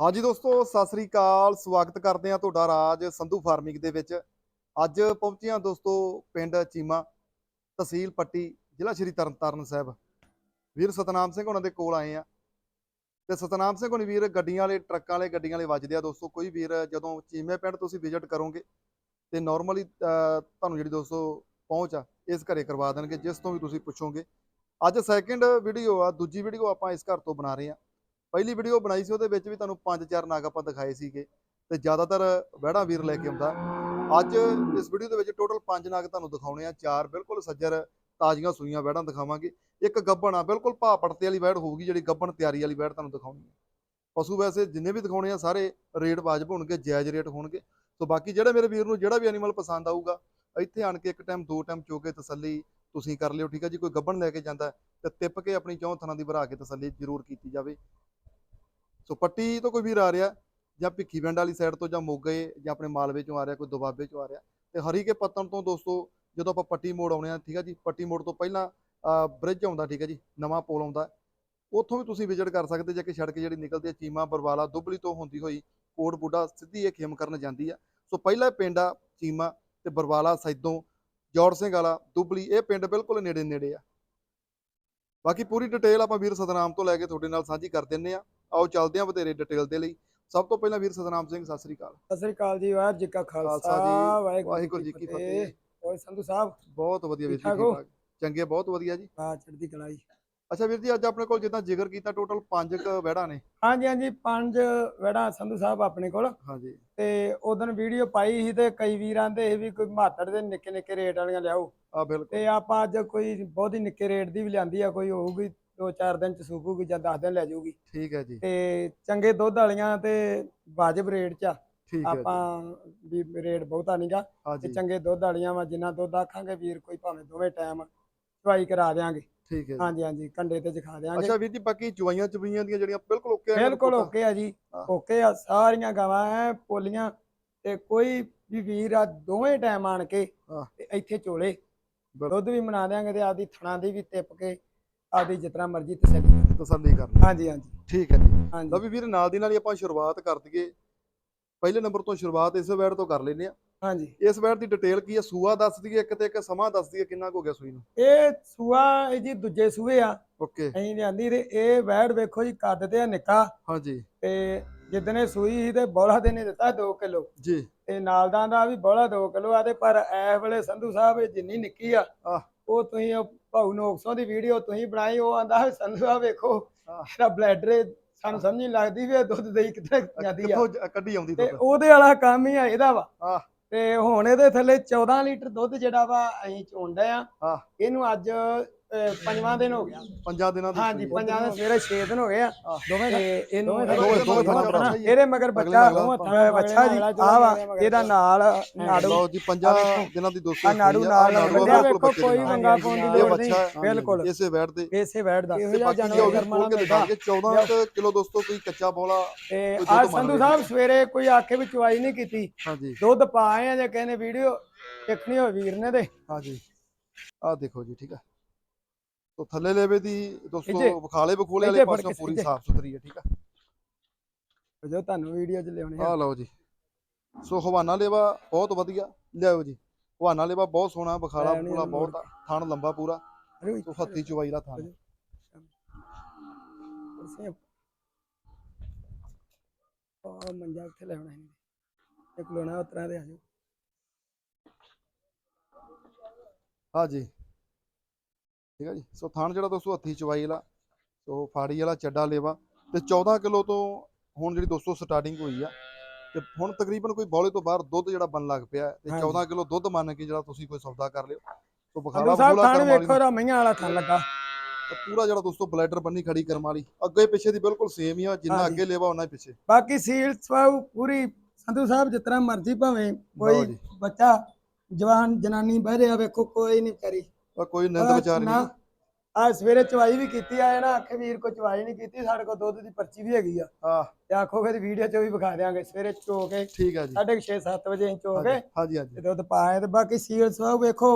ਹਾਂਜੀ ਦੋਸਤੋ, ਸਤਿ ਸ੍ਰੀ ਅਕਾਲ। ਸਵਾਗਤ ਕਰਦੇ ਹਾਂ ਤੁਹਾਡਾ ਰਾਜ ਸੰਧੂ ਫਾਰਮਿੰਗ ਦੇ ਵਿੱਚ। ਅੱਜ ਪਹੁੰਚੇ ਹਾਂ ਦੋਸਤੋ ਪਿੰਡ ਚੀਮਾ ਤਹਿਸੀਲ ਪੱਟੀ, ਜ਼ਿਲ੍ਹਾ ਸ਼੍ਰੀ ਤਰਨਤਾਰਨ ਸਾਹਿਬ। ਵੀਰ ਸਤਨਾਮ ਸਿੰਘ ਉਹਨਾਂ ਦੇ ਕੋਲ ਆਏ ਆ ਤੇ ਸਤਨਾਮ ਸਿੰਘ ਹੁਣੀ ਵੀਰ, ਗੱਡੀਆਂ ਵਾਲੇ, ਟਰੱਕਾਂ ਵਾਲੇ, ਗੱਡੀਆਂ ਵਾਲੇ ਵੱਜਦੇ ਆ ਦੋਸਤੋ। ਕੋਈ ਵੀਰ, ਜਦੋਂ ਚੀਮੇ ਪਿੰਡ ਤੁਸੀਂ ਵਿਜ਼ਿਟ ਕਰੋਗੇ ਤੇ ਨਾਰਮਲੀ ਤੁਹਾਨੂੰ ਜਿਹੜੀ ਦੋਸਤੋ ਪਹੁੰਚ ਆ, ਇਸ ਘਰੇ ਕਰਵਾ ਦੇਣਗੇ, ਜਿਸ ਤੋਂ ਵੀ ਤੁਸੀਂ ਪੁੱਛੋਗੇ। ਅੱਜ ਸੈਕਿੰਡ ਵੀਡੀਓ ਆ, ਦੂਜੀ ਵੀਡੀਓ ਆਪਾਂ ਇਸ ਘਰ ਤੋਂ ਬਣਾ ਰਹੇ ਆ ਪਹਿਲੀ ਵੀਡੀਓ ਬਣਾਈ ਸੀ, ਉਹਦੇ ਵਿੱਚ ਵੀ ਤੁਹਾਨੂੰ ਪੰਜ ਚਾਰ ਨਾਗ ਆਪਾਂ ਦਿਖਾਏ ਸੀਗੇ ਤੇ ਜ਼ਿਆਦਾਤਰ ਵਹਿੜਾ ਵੀਰ ਲੈ ਕੇ ਆਉਂਦਾ। ਅੱਜ ਇਸ ਵੀਡੀਓ ਦੇ ਵਿੱਚ ਟੋਟਲ ਪੰਜ ਨਾਗ ਤੁਹਾਨੂੰ ਦਿਖਾਉਣੇ ਆ, ਚਾਰ ਬਿਲਕੁਲ ਸੱਜਰ ਤਾਜ਼ੀਆਂ ਸੂਈਆਂ ਵਹਿੜਾਂ ਦਿਖਾਵਾਂਗੇ। ਇੱਕ ਗੱਬਣ ਆ, ਬਿਲਕੁਲ ਭਾਅ ਪੜਤੇ ਵਾਲੀ ਵਹਿੜ ਹੋਊਗੀ, ਜਿਹੜੀ ਗੱਬਣ ਤਿਆਰੀ ਵਾਲੀ ਵਹਿੜ ਤੁਹਾਨੂੰ ਦਿਖਾਉਣੀ ਹੈ ਪਸ਼ੂ ਵੈਸੇ ਜਿੰਨੇ ਵੀ ਦਿਖਾਉਣੇ ਆ, ਸਾਰੇ ਰੇਟ ਵਾਜਬ ਹੋਣਗੇ, ਜਾਇਜ਼ ਰੇਟ ਹੋਣਗੇ। ਸੋ ਬਾਕੀ ਜਿਹੜੇ ਮੇਰੇ ਵੀਰ ਨੂੰ ਜਿਹੜਾ ਵੀ ਐਨੀਮਲ ਪਸੰਦ ਆਊਗਾ, ਇੱਥੇ ਆਣ ਕੇ ਇੱਕ ਟਾਈਮ ਦੋ ਟਾਈਮ ਚੋ ਕੇ ਤਸੱਲੀ ਤੁਸੀਂ ਕਰ ਲਿਓ, ਠੀਕ ਆ ਜੀ? ਕੋਈ ਗੱਬਣ ਲੈ ਕੇ ਜਾਂਦਾ ਤੇ ਤਿੱਪ ਕੇ ਆਪਣੀ ਚੌਂ ਥਣਾ ਦੀ ਭਰਾ ਕੇ ਤਸੱਲੀ ਜ਼ਰੂਰ ਕੀਤੀ ਜਾਵੇ। ਸੋ ਪੱਟੀ ਤੋਂ ਕੋਈ ਵੀਰ ਆ ਰਿਹਾ, ਜਾਂ ਭਿੱਖੀ ਪਿੰਡ ਵਾਲੀ ਸਾਈਡ ਤੋਂ, ਜਾਂ ਮੋਗੇ, ਜਾਂ ਆਪਣੇ ਮਾਲਵੇ ਚੋਂ ਆ ਰਿਹਾ, ਕੋਈ ਦੁਬਾਬੇ ਚੋਂ ਆ ਰਿਹਾ, ਤੇ ਹਰੀ ਕੇ ਪੱਤਨ ਤੋਂ ਦੋਸਤੋ, ਜਦੋਂ ਆਪਾਂ ਪੱਟੀ ਮੋੜ ਆਉਣੇ ਆ, ਠੀਕ ਆ ਜੀ? ਪੱਟੀ ਮੋੜ ਤੋਂ ਪਹਿਲਾਂ ਬ੍ਰਿਜ ਆਉਂਦਾ, ਠੀਕ ਆ ਜੀ? ਨਵਾਂ ਪੁਲ ਆਉਂਦਾ, ਉੱਥੋਂ ਵੀ ਤੁਸੀਂ ਵਿਜ਼ਿਟ ਕਰ ਸਕਦੇ ਜੇ ਕਿ ਸੜਕ ਜਿਹੜੀ ਨਿਕਲਦੀ ਹੈ ਚੀਮਾ, ਬਰਵਾਲਾ, ਦੁੱਬਲੀ ਤੋਂ ਹੁੰਦੀ ਹੋਈ, ਕੋਟ ਬੁੱਢਾ ਸਿੱਧੀ ਇਹ ਖੇਮ ਕਰਨ ਜਾਂਦੀ ਆ। ਸੋ ਪਹਿਲਾ ਪਿੰਡ ਆ, ਚੀਮਾ ਤੇ ਬਰਵਾਲਾ ਸੈਦੋਂ ਜੋੜ ਸਿੰਘ ਵਾਲਾ, ਦੁੱਬਲੀ, ਇਹ ਪਿੰਡ ਬਿਲਕੁਲ ਨੇੜੇ ਨੇੜੇ ਆ। ਬਾਕੀ ਪੂਰੀ ਡਿਟੇਲ ਆਪਾਂ ਵੀਰ ਸਤਨਾਮ ਤੋਂ ਲੈ ਕੇ ਤੁਹਾਡੇ ਨਾਲ ਸਾਂਝੀ ਕਰ ਦਿੰਨੇ ਆ। ਆਓ ਚੱਲਦੇ ਹਾਂ ਵਧੇਰੇ ਡਿਟੇਲ ਦੇ ਲਈ। ਸਭ ਤੋਂ ਪਹਿਲਾਂ ਵੀਰ ਸਤਨਾਮ ਸਿੰਘ ਸਤਿ ਸ੍ਰੀ ਅਕਾਲ। ਸਤਿ ਸ੍ਰੀ ਅਕਾਲ ਜੀ ਵਾਹਿਗੁਰੂ ਜੀ ਕਾ ਖਾਲਸਾ ਵਾਹਿਗੁਰੂ ਜੀ ਕੀ ਫਤਿਹ। ਓਏ ਸੰਧੂ ਸਾਹਿਬ ਬਹੁਤ ਵਧੀਆ ਵੀਰ ਜੀ ਹੋ? ਚੰਗੇ ਬਹੁਤ ਵਧੀਆ ਜੀ। ਆ ਚੜ੍ਹਦੀ ਕਲਾ ਜੀ। ਅੱਛਾ ਵੀਰ ਜੀ ਅੱਜ ਆਪਣੇ ਕੋਲ ਜਿੱਦਾਂ ਜ਼ਿਕਰ ਕੀਤਾ ਟੋਟਲ 5 ਕ ਵਹਿੜਾਂ ਨੇ। ਹਾਂਜੀ ਹਾਂਜੀ ਪੰਜ ਵੜਾ ਸੰਧੂ ਸਾਹਿਬ ਆਪਣੇ ਕੋਲ। ਹਾਂਜੀ। ਤੇ ਉਦੋਂ ਵੀਡੀਓ ਪਾਈ ਸੀ ਤੇ ਕਈ ਵੀਰ ਆਂਦੇ ਸੀ ਵੀ ਕੋਈ ਮਾਤੜ ਦੇ ਨਿੱਕੇ ਨਿੱਕੇ ਰੇਟ ਵਾਲੀਆਂ ਲਿਆਓ। ਆ ਬਿਲਕੁਲ। ਤੇ ਆਪਾਂ ਅੱਜ ਕੋਈ ਬਹੁਤੀ ਨਿੱਕੇ ਰੇਟ ਦੀ ਵੀ ਲਿਆਂਦੀ ਆ ਕੋਈ ਹੋਊਗੀ ਦੋ ਚਾਰ ਦਿਨ ਚ ਸੂਕੂਗੀ ਜਾਂ 10 ਦਿਨ ਲੈ ਜਾਊਗੀ। ਠੀਕ ਹੈ ਜੀ। ਤੇ ਚੰਗੇ ਦੁੱਧ ਵਾਲੀਆਂ ਤੇ ਵਾਜਬ ਰੇਟ ਚ ਆ। ਠੀਕ ਹੈ ਜੀ। ਆਪਾਂ ਵੀ ਰੇਟ ਬਹੁਤਾ ਨਹੀਂਗਾ ਤੇ ਚੰਗੇ ਦੁੱਧ ਵਾਲੀਆਂ ਵਾ ਜਿੰਨਾ ਦੁੱਧ ਆਖਾਂਗੇ ਵੀਰ ਕੋਈ ਭਾਵੇਂ ਦੋਵੇਂ ਟਾਈਮ ਚਵਾਈ ਕਰਾ ਦਿਆਂਗੇ। ਠੀਕ ਹੈ ਹਾਂਜੀ ਹਾਂਜੀ ਕੰਡੇ ਤੇ ਦਿਖਾ ਦਿਆਂਗੇ। ਅੱਛਾ ਵੀਰ ਜੀ ਬਾਕੀ ਚੁਵਾਈਆਂ ਚੁਬਈਆਂ ਦੀਆਂ ਜਿਹੜੀਆਂ ਬਿਲਕੁਲ ਓਕੇ ਬਿਲਕੁਲ ਓਕੇ ਆ ਜੀ। ਓਕੇ ਆ ਸਾਰੀਆਂ ਗਾਵਾਂ ਐ ਪੋਲੀਆਂ ਤੇ ਕੋਈ ਵੀ ਵੀਰ ਆ ਦੋਵੇਂ ਟਾਈਮ ਆਣ ਕੇ। ਤੇ ਇੱਥੇ ਚੋਲੇ। ਦੁੱਧ ਵੀ ਬਣਾ ਦਿਆਂਗੇ ਤੇ ਆਦੀ ਥਣਾ ਦੀ ਵੀ ਤਿੱਪ ਕੇ ਆਦੀ ਜਿਤਨਾ ਮਰਜ਼ੀ ਤਸੱਲੀ। ਤਸੱਲੀ ਕਰ ਹਾਂਜੀ ਹਾਂਜੀ। ਠੀਕ ਹੈ ਜੀ। ਹਾਂਜੀ। ਲਓ ਵੀ ਵੀਰ ਨਾਲ ਦੀ ਨਾਲ ਹੀ ਆਪਾਂ ਸ਼ੁਰੂਆਤ ਕਰ ਦਈਏ। ਪਹਿਲੇ ਨੰਬਰ ਤੋਂ ਸ਼ੁਰੂਆਤ ਇਸ ਵੈੜ ਤੋਂ ਕਰ ਲੈਨੇ ਆ ਹਾਂਜੀ। ਇਸ ਵੈੜ ਦੀ ਡਿਟੇਲ ਕੀ ਹੈ? ਸੂਆ ਦੱਸ ਦਈਏ ਇੱਕ ਤੇ ਇੱਕ ਸਮਾਂ ਦੱਸ ਦਈਏ ਕਿੰਨਾ ਕੁ ਹੋ ਗਿਆ ਸੂਈ ਨੂੰ। ਇਹ ਸੂਆ ਇਹ ਜੀ ਦੂਜੇ ਸੂਏ ਆ। ਓਕੇ। ਅਸੀਂ ਲਿਆਂਦੀ ਤੇ ਇਹ ਵੈੜ ਵੇਖੋ ਜੀ ਕੱਦ ਤੇ ਆ ਨਿੱਕਾ। ਹਾਂਜੀ। ਤੇ ਜਿੱਦਨੇ ਸੂਈ ਸੀ ਤੇ ਬੋਲਾ ਦੇ ਨੇ ਦਿੱਤਾ 2 ਕਿਲੋ। ਜੀ। ਤੇ ਨਾਲਦਾਂ ਦਾ ਵੀ ਬੋਲਾ 2 ਕਿਲੋ ਆ ਤੇ ਪਰ ਐ ਵੇਲੇ ਸੰਧੂ ਸਾਹਿਬ ਇਹ ਜਿੰਨੀ ਨਿੱਕੀ ਆ ਆਹ। ਉਹ ਤੁਸੀਂ ਉਹ ਭਾਊ ਨੋਕਸੋਂ ਦੀ ਵੀਡੀਓ ਤੁਸੀਂ ਬਣਾਈ ਉਹ ਆਂਦਾ ਸੰਧੂ ਆ ਵੇਖੋ। ਇਹਦਾ ਬਲੈਡਰ ਸਾਨੂੰ ਸਮਝ ਨਹੀਂ ਲੱਗਦੀ ਵੀ ਇਹ ਦੁੱਧ ਦੇਈ ਕਿੱਥੇ ਜਾਂਦੀ ਆ ਕਿੱਥੋਂ ਕੱਢੀ ਆਉਂਦੀ ਤੇ ਦੁੱਧ ਉਹਦੇ ਵਾਲਾ ਕੰਮ ਹੀ ਆ ਇਹਦਾ ਵਾ ਆਹ। ਤੇ ਹੁਣ ਇਹਦੇ ਥੱਲੇ 14 ਲੀਟਰ ਦੁੱਧ ਜਿਹੜਾ ਵਾ ਅਸੀਂ ਚੋਂਦਾ ਆ ਆਹ। ਇਹਨੂੰ ਅੱਜ ਪੰਜਵਾਂ ਦਿਨ ਹੋ ਗਿਆ। ਪੰਜਾਂ ਦਿਨਾਂ ਦੀ ਹਾਂਜੀ ਹੈ। ਪੰਜਾਂ ਦੇ ਸਵੇਰੇ 6 ਦਿਨ ਹੋ ਗਏ ਆ। ਦੋਵੇਂ ਤੇ ਇਹਨੂੰ ਹੈ। ਇਹਦੇ ਮਗਰ ਬੱਚਾ ਬੱਚਾ ਜੀ ਆ ਵਾ ਇਹਦਾ ਨਾਲ ਨਾੜੂ। ਲਓ ਜੀ ਪੰਜਾਂ। ਦਿਨਾਂ ਦੀ ਦੋਸਤੋ ਆ। ਨਾੜੂ ਨਾਲ ਬੱਚੇ ਕੋਈ। ਮੰਗਾ ਪਾਉਣ ਦੀ ਇਹ ਲੋੜ ਬੱਚਾ ਨਹੀਂ ਬਿਲਕੁਲ। ਇਸੇ ਵੈੜ ਦੇ। ਇਸੇ ਵੈੜ ਦਾ। ਤੇ ਇਹੋ ਜਿਹਾ ਬਾਕੀ ਜੀ ਕਰਮਾਂ ਖੋਲ ਕੇ ਮਿਲਦਾ ਦਿਖਾਣਗੇ 14 ਕੁ ਕਿਲੋ ਦੋਸਤੋ ਕੋਈ ਕੱਚਾ ਬੋਲਾ ਤੇ ਆ ਸੰਧੂ ਸਾਹਿਬ ਸਵੇਰੇ ਕੋਈ ਆਖੇ ਵੀ ਚੁਆਈ ਨਹੀਂ ਕੀਤੀ। ਹਾਂਜੀ। ਦੁੱਧ ਪਾਏ ਆ ਜੇ ਕਹਿੰਦੇ ਵੀਡੀਓ ਦੇਖਣੀ ਹੋਵੇ ਵੀਰ ਨੇ ਤੇ। ਹਾਂਜੀ। ਆਹ ਦੇਖੋ ਜੀ ਠੀਕ ਹੈ ਤੋ ਥੱਲੇ ਲੈਵੇ ਦੀ ਦੋਸਤੋ ਵਿਖਾਲੇ ਬਖੋਲੇ ਵਾਲੇ ਪਾਸੋਂ ਪੂਰੀ। ਸਾਫ਼ ਸੁਥਰੀ ਹੈ ਠੀਕ ਹੈ ਜੋ ਤੁਹਾਨੂੰ ਵੀਡੀਓ 'ਚ ਲਿਆਉਣੇ ਆ। ਆਹ ਲਓ ਜੀ। ਸੋ ਹਵਾਨਾ ਲੇਵਾ ਬਹੁਤ ਵਧੀਆ। ਲਿਆਓ ਜੀ। ਹਵਾਨਾ ਲੇਵਾ ਬਹੁਤ ਸੋਹਣਾ ਬਖਾਲਾ ਪੂਰਾ ਬਹੁਤ ਆ, ਥਣ ਲੰਬਾ ਪੂਰਾ। ਸੋ ਹੱਥੀ ਚੁਵਾਈ ਦਾ ਥਣ ਆ ਮੰਜਾ ਉੱਥੇ ਲੈਣਾ ਹੈ ਇੱਕ ਲੋਣਾ ਉਤਰਾ ਦੇ ਆਜੋ ਹਾਂ ਜੀ। ਠੀਕ ਹੈ ਜੀ? ਸੋ ਥਣ ਜਿਹੜਾ ਦੋਸਤੋ ਹੱਥੀ ਚੁਵਾਈ ਵਾਲਾ ਸੋ ਫਾੜੀ ਵਾਲਾ ਚੱਡਾ ਲੇਵਾ ਤੇ 14 ਕਿਲੋ ਤੋਂ ਹੁਣ ਜਿਹੜੀ ਦੋਸਤੋ ਸਟਾਰਟਿੰਗ ਹੋਈ ਆ ਤੇ ਹੁਣ ਤਕਰੀਬਨ ਕੋਈ ਬੌਲੇ ਤੋਂ ਬਾਹਰ ਦੁੱਧ ਜਿਹੜਾ ਬਣ ਲੱਗ ਪਿਆ ਤੇ ਹਾਂਜੀ। 14 ਕਿਲੋ ਦੁੱਧ ਮੰਨ ਕੇ ਜਿਹੜਾ ਤੁਸੀਂ ਕੋਈ ਸੌਦਾ ਕਰ ਲਿਓ। ਸੋ ਬਖੂਲਾ ਥਾਣ ਕਰਮ ਵਾਲੀ ਵੇਖੋ ਰਮਈਆਂ ਵਾਲਾ ਥਾਣ ਲੱਗਾ। ਤੇ ਪੂਰਾ ਜਿਹੜਾ ਦੋਸਤੋ ਬਲੈਡਰ ਬੰਨੀ ਖੜੀ ਕਰਮ ਵਾਲੀ ਅੱਗੇ ਪਿੱਛੇ ਦੀ ਬਿਲਕੁਲ ਸੇਮ ਹੀ ਆ ਜਿੰਨਾ। ਅੱਗੇ ਲੇਵਾ ਉਹਨਾਂ ਹੀ ਪਿੱਛੇ। ਬਾਕੀ ਸੀਲ ਸਵਾਉ ਪੂਰੀ। ਸੰਧੂ ਸਾਹਿਬ ਜਿਤਨਾ ਮਰਜ਼ੀ ਭਾਵੇਂ ਕੋਈ ਬੱਚਾ ਜਵਾਨ ਜਨਾਨੀ ਬਹਿ ਰਿਹਾ ਵੇਖੋ ਕੋਈ ਨਹੀਂ ਕਰੀ ਆ ਕੋਈ ਨਿੰਦ ਵਿਚਾਰ ਨਹੀਂ। ਆ ਸਵੇਰੇ ਚਵਾਈ ਵੀ ਕੀਤੀ ਆ ਨਾ ਆਖੇ ਵੀਰ ਕੋ ਚਵਾਈ ਨਹੀਂ ਕੀਤੀ ਸਾਡੇ ਕੋਲ ਦੁੱਧ ਦੀ ਪਰਚੀ ਵੀ ਹੈਗੀ ਆ। ਆ ਤੇ ਆਖੋਗੇ ਤੇ ਵੀਡੀਓ 'ਚ ਵੀ ਵਿਖਾ ਦਿਆਂਗੇ ਸਵੇਰੇ ਚੋ ਕੇ ਠੀਕ ਆ ਜੀ। 6:30 7 ਵਜੇ ਅਸੀਂ ਚੋ ਕੇ ਹਾਂਜੀ ਹਾਂਜੀ ਤੇ ਦੁੱਧ ਪਾਏ ਤੇ ਬਾਕੀ ਸੀਲ ਸਵਾਉ ਵੇਖੋ।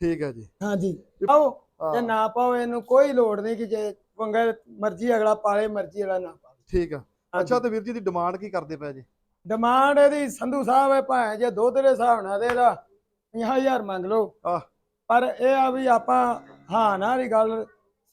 ਠੀਕ ਆ ਜੀ। ਹਾਂਜੀ। ਪਾਓ ਹਾਂ, ਜੇ ਨਾ ਪਾਓ ਇਹਨੂੰ ਕੋਈ ਲੋੜ ਨਹੀਂ ਕਿ ਜੇ ਪੰਗਾ ਮਰਜ਼ੀ ਅਗਲਾ ਪਾਲੇ ਮਰਜ਼ੀ ਅਗਲਾ ਨਾ ਪਾਲੇ। ਠੀਕ ਆ। ਅੱਛਾ ਤੇ ਵੀਰ ਜੀ ਦੀ ਡਿਮਾਂਡ ਕੀ ਕਰਦੇ ਪਏ ਜੀ? ਡਿਮਾਂਡ ਇਹਦੀ ਸੰਧੂ ਸਾਹਿਬ ਹੈ ਭਾਵੇਂ ਜੇ ਦੁੱਧ ਦੇ ਹਿਸਾਬ ਨਾਲ ਦੇ ਇਹਦਾ 50000 ਮੰਗ ਲਓ। ਆਹ। ਪਰ ਇਹ ਆ ਵੀ ਆਪਾਂ ਹਾਂ ਨਾ ਦੀ ਗੱਲ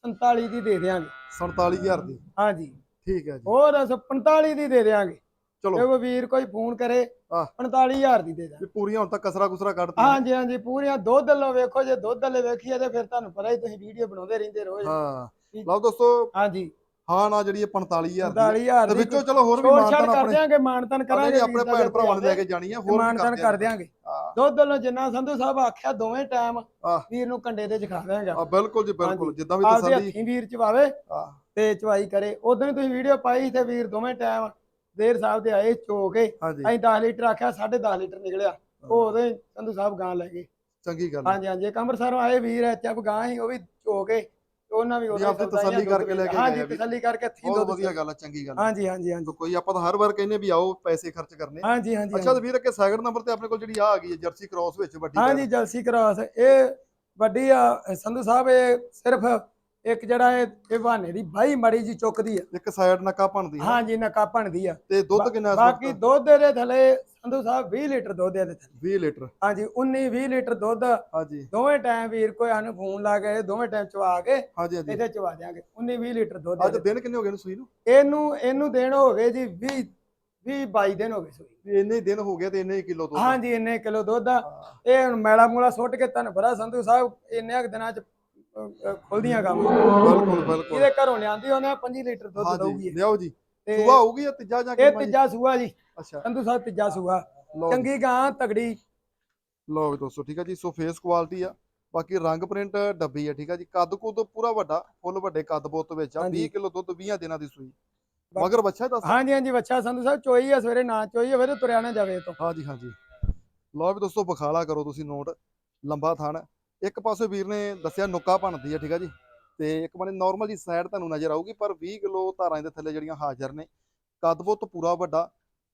47 ਦੀ ਦੇ ਦਿਆਂਗੇ। 47000 ਦੀ? ਹਾਂਜੀ। ਠੀਕ ਹੈ ਜੀ। ਹੋਰ ਅਸੀਂ 45 ਦੀ ਦੇ ਦਿਆਂਗੇ। ਜੇ ਚਲੋ ਕੋਈ ਵੀਰ ਕੋਈ ਫੋਨ ਕਰੇ ਆਹ। 45000 ਦੀ ਦੇ ਦਾਂਗੇ ਵੀ ਪੂਰੀਆਂ ਹੁਣ ਤੱਕ ਕਸਰਾ ਕੁਸਰਾ ਕੱਢਤੀ ਹਾਂਜੀ ਹਾਂਜੀ ਪੂਰੀਆਂ ਦੁੱਧ ਲੋ ਵੇਖੋ ਜੇ ਦੁੱਧ ਲੈ ਵੇਖੀਏ ਤੇ ਫਿਰ ਤੁਹਾਨੂੰ ਪਤਾ ਹੀ ਤੁਸੀਂ ਵੀਡੀਓ ਬਣਾਉਂਦੇ ਰਹਿੰਦੇ ਰੋਜ਼। ਹਾਂ। ਲਓ ਦੋਸਤੋ ਹਾਂਜੀ। ਹਾਂ ਨਾ ਜਿਹੜੀ ਇਹ 45000 ਦੀ 45000 ਤੇ ਦੀ ਵਿੱਚੋਂ ਚਲੋ ਹੋਰ ਵੀ ਛੋੜ ਮਾਨਤਨ ਕਰ ਆਪਣੇ ਦਿਆਂਗੇ ਮਾਨਤਨ ਕਰਾਂਗੇ ਕਰਾਂਗੇ ਆਪਣੇ ਭੈਣ ਭਰਾਵਾਂ ਨੂੰ ਲੈ ਕੇ ਜਾਣੀ ਆ ਹੋਰ ਵੀ ਮਾਨਤਨ ਕਰ ਦਿਆਂਗੇ। ਹਾਂ। ਦੁੱਧ ਜਿੰਨਾ ਸੰਧੂ ਸਾਹਿਬ ਆਖਿਆ ਦੋਵੇਂ ਟਾਈਮ ਆਹ। ਵੀਰ ਨੂੰ ਕੰਡੇ ਤੇ ਚਖਾ ਦਿਆਂਗੇ ਆ ਬਿਲਕੁਲ ਜੀ ਬਿਲਕੁਲ। ਹਾਂਜੀ। ਜਿੱਦਾਂ ਵੀ ਆਪਦੇ ਤਸੱਲੀ ਹੱਥੀਂ ਵੀਰ ਚਵਾਵੇ ਤੇ ਚਵਾਈ ਕਰੇ। ਉਦੋਂ ਹੀ ਤੁਸੀਂ ਵੀਡੀਓ ਪਾਈ ਤੇ ਵੀਰ ਦੋਵੇਂ ਟਾਈਮ ਦੇਰ ਸਾਹਿਬ ਦੇ ਆਏ ਚੋ ਕੇ। ਹਾਂਜੀ। ਅਸੀਂ 10 ਲੀਟਰ ਆਖਿਆ 10.5 ਲੀਟਰ ਨਿਕਲਿਆ। ਉਹ ਉਦੋਂ ਹੀ ਸੰਧੂ ਸਾਹਿਬ ਗਾਂ ਲੈ ਗਏ। ਚੰਗੀ ਗੱਲ ਹੈ ਹਾਂਜੀ ਹਾਂਜੀ। ਇੱਕ ਅੰਮ੍ਰਿਤਸਰੋਂ ਆਏ ਵੀਰ ਐ ਚੱਪ ਗਾਂ ਸੀ ਉਹ ਵੀ ਚੋ ਕੇ। ਉਹਨਾਂ ਵੀ ਸੌਦਾ ਹੀ ਤਸੱਲੀ ਕਰਕੇ ਲੈ ਕੇ ਹਾਂਜੀ ਆ। ਤਸੱਲੀ ਕਰਕੇ ਹੱਥੀਂ ਬਹੁਤ ਵਧੀਆ ਗੱਲ ਹੈ ਚੰਗੀ ਗੱਲ ਹਾਂਜੀ ਹਾਂਜੀ ਹਾਂਜੀ। ਕੋਈ ਆਪਾਂ ਤਾਂ ਹਰ ਵਾਰ ਕਹਿੰਨੇ ਵੀ ਆਓ ਪੈਸੇ ਖਰਚ ਕਰਨੇ। ਹਾਂਜੀ ਹਾਂਜੀ ਅੱਛਾ ਤੇ ਵੀਰ ਅੱਗੇ ਸੈਕਿੰਡ ਨੰਬਰ ਤੇ ਆਪਣੇ ਕੋਲ ਜਿਹੜੀ ਆ ਆ ਗਈ ਹੈ ਜਰਸੀ ਕ੍ਰਾਸ ਵਿੱਚ ਵੱਡੀ ਹਾਂਜੀ ਜਲਸੀ ਕ੍ਰਾਸ ਇਹ ਵੱਡੀ ਆ ਸੰਧੂ ਸਾਹਿਬ ਇਹ ਸਿਰਫ ਇੱਕ ਜਿਹੜਾ ਇਹ ਬਹਾਨੇ ਦੀ ਬਾਈ ਮੜੀ ਜੀ ਚੁੱਕਦੀ ਆ। ਇੱਕ ਸਾਈਡ ਨੱਕਾ ਬਣਦੀ ਹੈ ਹਾਂਜੀ ਨਕਾ ਬਣਦੀ ਆ। ਤੇ ਦੁੱਧ ਕਿੰਨਾ ਬਾਕੀ ਦੁੱਧ ਦੇ ਥੱਲੇ ਸੰਧੂ ਸਾਹਿਬ 20 ਲੀਟਰ ਦੁੱਧ ਦੇ ਥੱਲੇ। 20 ਲੀਟਰ। ਹਾਂਜੀ 19 20 ਲੀਟਰ ਦੁੱਧ। ਹਾਂਜੀ। ਦੋਵੇਂ ਟਾਈਮ ਵੀਰ ਕੋਈ ਸਾਨੂੰ ਫੋਨ ਲਾ ਕੇ ਦੋਵੇਂ ਟਾਈਮ ਚਵਾ ਕੇ ਹਾਂਜੀ ਹਾਂਜੀ। ਇੱਥੇ ਚਵਾ ਦਿਆਂਗੇ। 19 20 ਲੀਟਰ ਦੁੱਧ ਅੱਜ ਇਹਦੇ। ਦਿਨ ਕਿੰਨੇ ਹੋ ਗਏ ਨੂੰ ਸੂਈ ਨੂੰ? ਇਹਨੂੰ ਇਹਨੂੰ ਦੇਣ ਹੋ ਗਏ ਜੀ 20 20 22 ਦਿਨ ਹੋ ਗਏ ਸੂਈ ਇੰਨੇ ਦਿਨ ਹੋ ਗਏ ਤੇ ਇੰਨੇ ਕਿਲੋ ਦੁੱਧ। ਹਾਂਜੀ ਇੰਨੇ ਕਿਲੋ ਦੁੱਧ। ਆ ਇਹ ਹੁਣ ਮੈਲਾ ਮੂਲਾ ਸੁੱਟ ਕੇ ਤੁਹਾਨੂੰ ਪਤਾ ਸੰਧੂ ਸਾਹਿਬ ਇੰਨੇ ਕੁ ਦਿਨਾਂ ਚ ਖੁੱਲਦੀਆਂ ਕੰਮ। ਬਿਲਕੁਲ ਬਿਲਕੁਲ। ਇਹਦੇ ਘਰੋਂ ਲਿਆਂਦੀ ਉਹਨੇ 5 ਲੀਟਰ ਦੁੱਧ ਦਊਗੀ। ਲਿਆਓ ਜੀ। ਸੁਬਾ ਹੋਊਗੀ ਜਾਂ ਤੀਜਾ ਜਾਂ ਇਹ? ਤੀਜਾ ਸੂਆ ਜੀ। ਅੱਛਾ। ਸੰਧੂ ਸਾਹਿਬ ਤੀਜਾ ਸੂਆ। ਲਓ ਚੰਗੀ ਗਾਂ ਤਗੜੀ। ਲਓ ਵੀ ਦੋਸਤੋ ਠੀਕ ਹੈ ਜੀ। ਸੋ ਫੇਸ ਕੁਆਲਿਟੀ ਆ। ਬਾਕੀ ਰੰਗ ਪ੍ਰਿੰਟ ਡੱਬੀ ਆ ਠੀਕ ਹੈ ਜੀ। ਕੱਦ ਕੁੱਦ ਪੂਰਾ ਵੱਡਾ ਫੁੱਲ ਵੱਡੇ ਕੱਦ ਬੁੱਤ ਵਿੱਚ ਆ। ਹਾਂਜੀ। 20 ਕਿਲੋ ਦੁੱਧ 20 ਦਿਨਾਂ ਦੀ ਸੂਈ। ਮਗਰ ਬੱਚਾ ਦੱਸ। ਹਾਂਜੀ ਹਾਂਜੀ ਬੱਚਾ ਸੰਧੂ ਸਾਹਿਬ ਚੋਈ ਆ ਸਵੇਰੇ ਨਾ ਚੋਈ ਹੋਵੇ ਤੇ ਤੁਰਿਆ ਨਾ ਜਾਵੇ ਇਹ ਤੋਂ ਹਾਂਜੀ ਹਾਂਜੀ। ਲਓ ਵੀ ਦੋਸਤੋ ਬਖਾਲਾ ਕਰੋ ਤੁਸੀਂ ਨੋਟ। ਲੰਬਾ ਥਣ। ਇੱਕ ਪਾਸੇ ਵੀਰ ਨੇ ਦੱਸਿਆ ਨੁੱਕਾ ਬਣਦੀ ਆ ਠੀਕ ਆ ਜੀ। ਤੇ ਇੱਕ ਬਣੇ ਨਾਰਮਲ ਜੀ ਸਾਈਡ ਤੁਹਾਨੂੰ ਨਜ਼ਰ ਆਊਗੀ ਪਰ 20 ਕਿਲੋ ਧਾਰਾਂ ਦੇ ਥੱਲੇ ਜਿਹੜੀਆਂ ਹਾਜ਼ਰ ਨੇ। ਕੱਦ ਬਹੁਤ ਪੂਰਾ ਵੱਡਾ।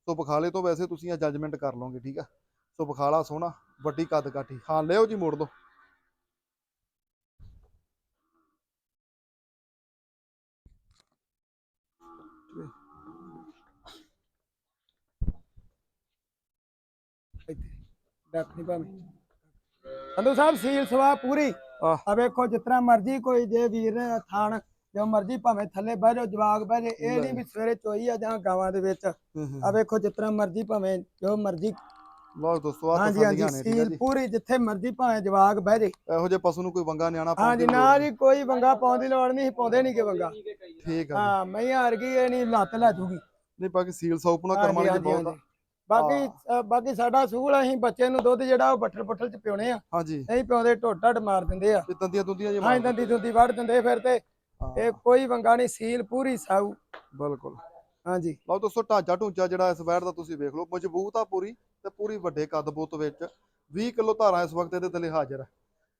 ਸੋ ਬਖਾਲੇ ਤੋਂ ਵੈਸੇ ਤੁਸੀਂ ਇਹ ਜੱਜਮੈਂਟ ਕਰ ਲਓਗੇ ਠੀਕ ਆ? ਸੋ ਬਖਾਲਾ ਸੋਹਣਾ ਵੱਡੀ ਕੱਦ ਕਾਠੀ। ਹਾਂ ਲਿਓ ਜੀ ਮੋੜ ਦੋ। ਇੱਥੇ ਡੱਕ ਨਹੀਂ ਭਾਵੇਂ ਸੰਧੂ ਸਾਹਿਬ ਸੀਲ ਸਵਾ ਪੂਰੀ। ਆ ਵੇਖੋ ਜਿਤਨਾ ਮਰਜ਼ੀ ਕੋਈ ਜੇ ਵੀਰ ਨੇ ਥਾਣ ਜੋ ਮਰਜ਼ੀ ਭਾਵੇਂ ਥੱਲੇ ਬਹਿ ਜਾਓ ਜਵਾਗ ਬਹਿ ਜੇ ਇਹ ਨਹੀਂ ਵੀ ਸਵੇਰੇ ਚੋਈ ਆ ਜਾਂ ਗਾਵਾਂ ਦੇ ਵਿੱਚ। ਆ ਵੇਖੋ ਜਿਤਨਾ ਮਰਜ਼ੀ ਭਾਵੇਂ ਜੋ ਮਰਜ਼ੀ ਲਓ ਦੋਸਤੋ ਆ ਹਾਂਜੀ ਤਸੱਲੀਆਂ ਨੇ ਠੀਕ ਜੀ। ਪੂਰੀ ਜਿੱਥੇ ਮਰਜ਼ੀ ਭਾਵੇਂ ਜਵਾਗ ਬਹਿ ਜੇ ਇਹੋ ਜਿਹੇ ਪਸ਼ੂ ਨੂੰ ਕੋਈ ਵੰਗਾ ਨਿਆਣਾ ਪਾਉਣ ਹਾਂਜੀ ਨਾ ਜੀ ਕੋਈ ਵੰਗਾ ਪਾਉਣ ਦੀ ਲੋੜ ਨਹੀਂ ਪਾਉਂਦੇ ਨਹੀਂ ਕਿ ਵੰਗਾ। ਠੀਕ ਆ ਜੀ। ਹਾਂ ਮੈਂ ਹਾਰ ਗਈ ਇਹ ਨਹੀਂ ਲੱਤ ਲੈ ਜੂਗੀ। ਨਹੀਂ ਬਾਕੀ ਸੀਲ ਸੌਪਣਾ ਕਰਮਾਂ ਦੀ ਬਹੁਤ। ਬਾਕੀ ਬਾਕੀ ਸਾਡਾ ਸੂਲ ਅਸੀਂ ਬੱਚੇ ਨੂੰ ਦੁੱਧ ਜਿਹੜਾ ਉਹ ਬੱਠਲ ਬੱਠਲ ਚ ਪਿਉਣੇ ਆ। ਹਾਂਜੀ। ਨਹੀਂ ਪਿਉਂਦੇ ਢੋਡ ਢੱਡ ਮਾਰ ਦਿੰਦੇ ਆ। ਇਹ ਦੰਦੀਆਂ ਦੁੰਦੀਆਂ ਜੇ ਹਾਂ ਦੰਦੀ ਦੁੰਦੀ ਵੜ ਦਿੰਦੇ ਫਿਰ ਤੇ ਇਹ ਕੋਈ ਵੰਗਾ ਨਹੀਂ ਸੀਲ ਪੂਰੀ ਸਾਊ। ਬਿਲਕੁਲ। ਹਾਂਜੀ। ਲਓ ਦੋਸਤੋ ਢਾਂਚਾ ਢੂੰਚਾ ਜਿਹੜਾ ਇਸ ਵੈੜ ਦਾ ਤੁਸੀਂ ਵੇਖ ਲਓ ਮਜ਼ਬੂਤ ਆ ਪੂਰੀ ਤੇ ਪੂਰੀ ਵੱਡੇ ਕੱਦ ਬੁੱਤ ਵਿੱਚ। 20 ਕਿਲੋ ਧਾਰਾਂ ਇਸ ਵਕਤ ਇਹਦੇ ਥੱਲੇ ਹਾਜ਼ਰ ਹੈ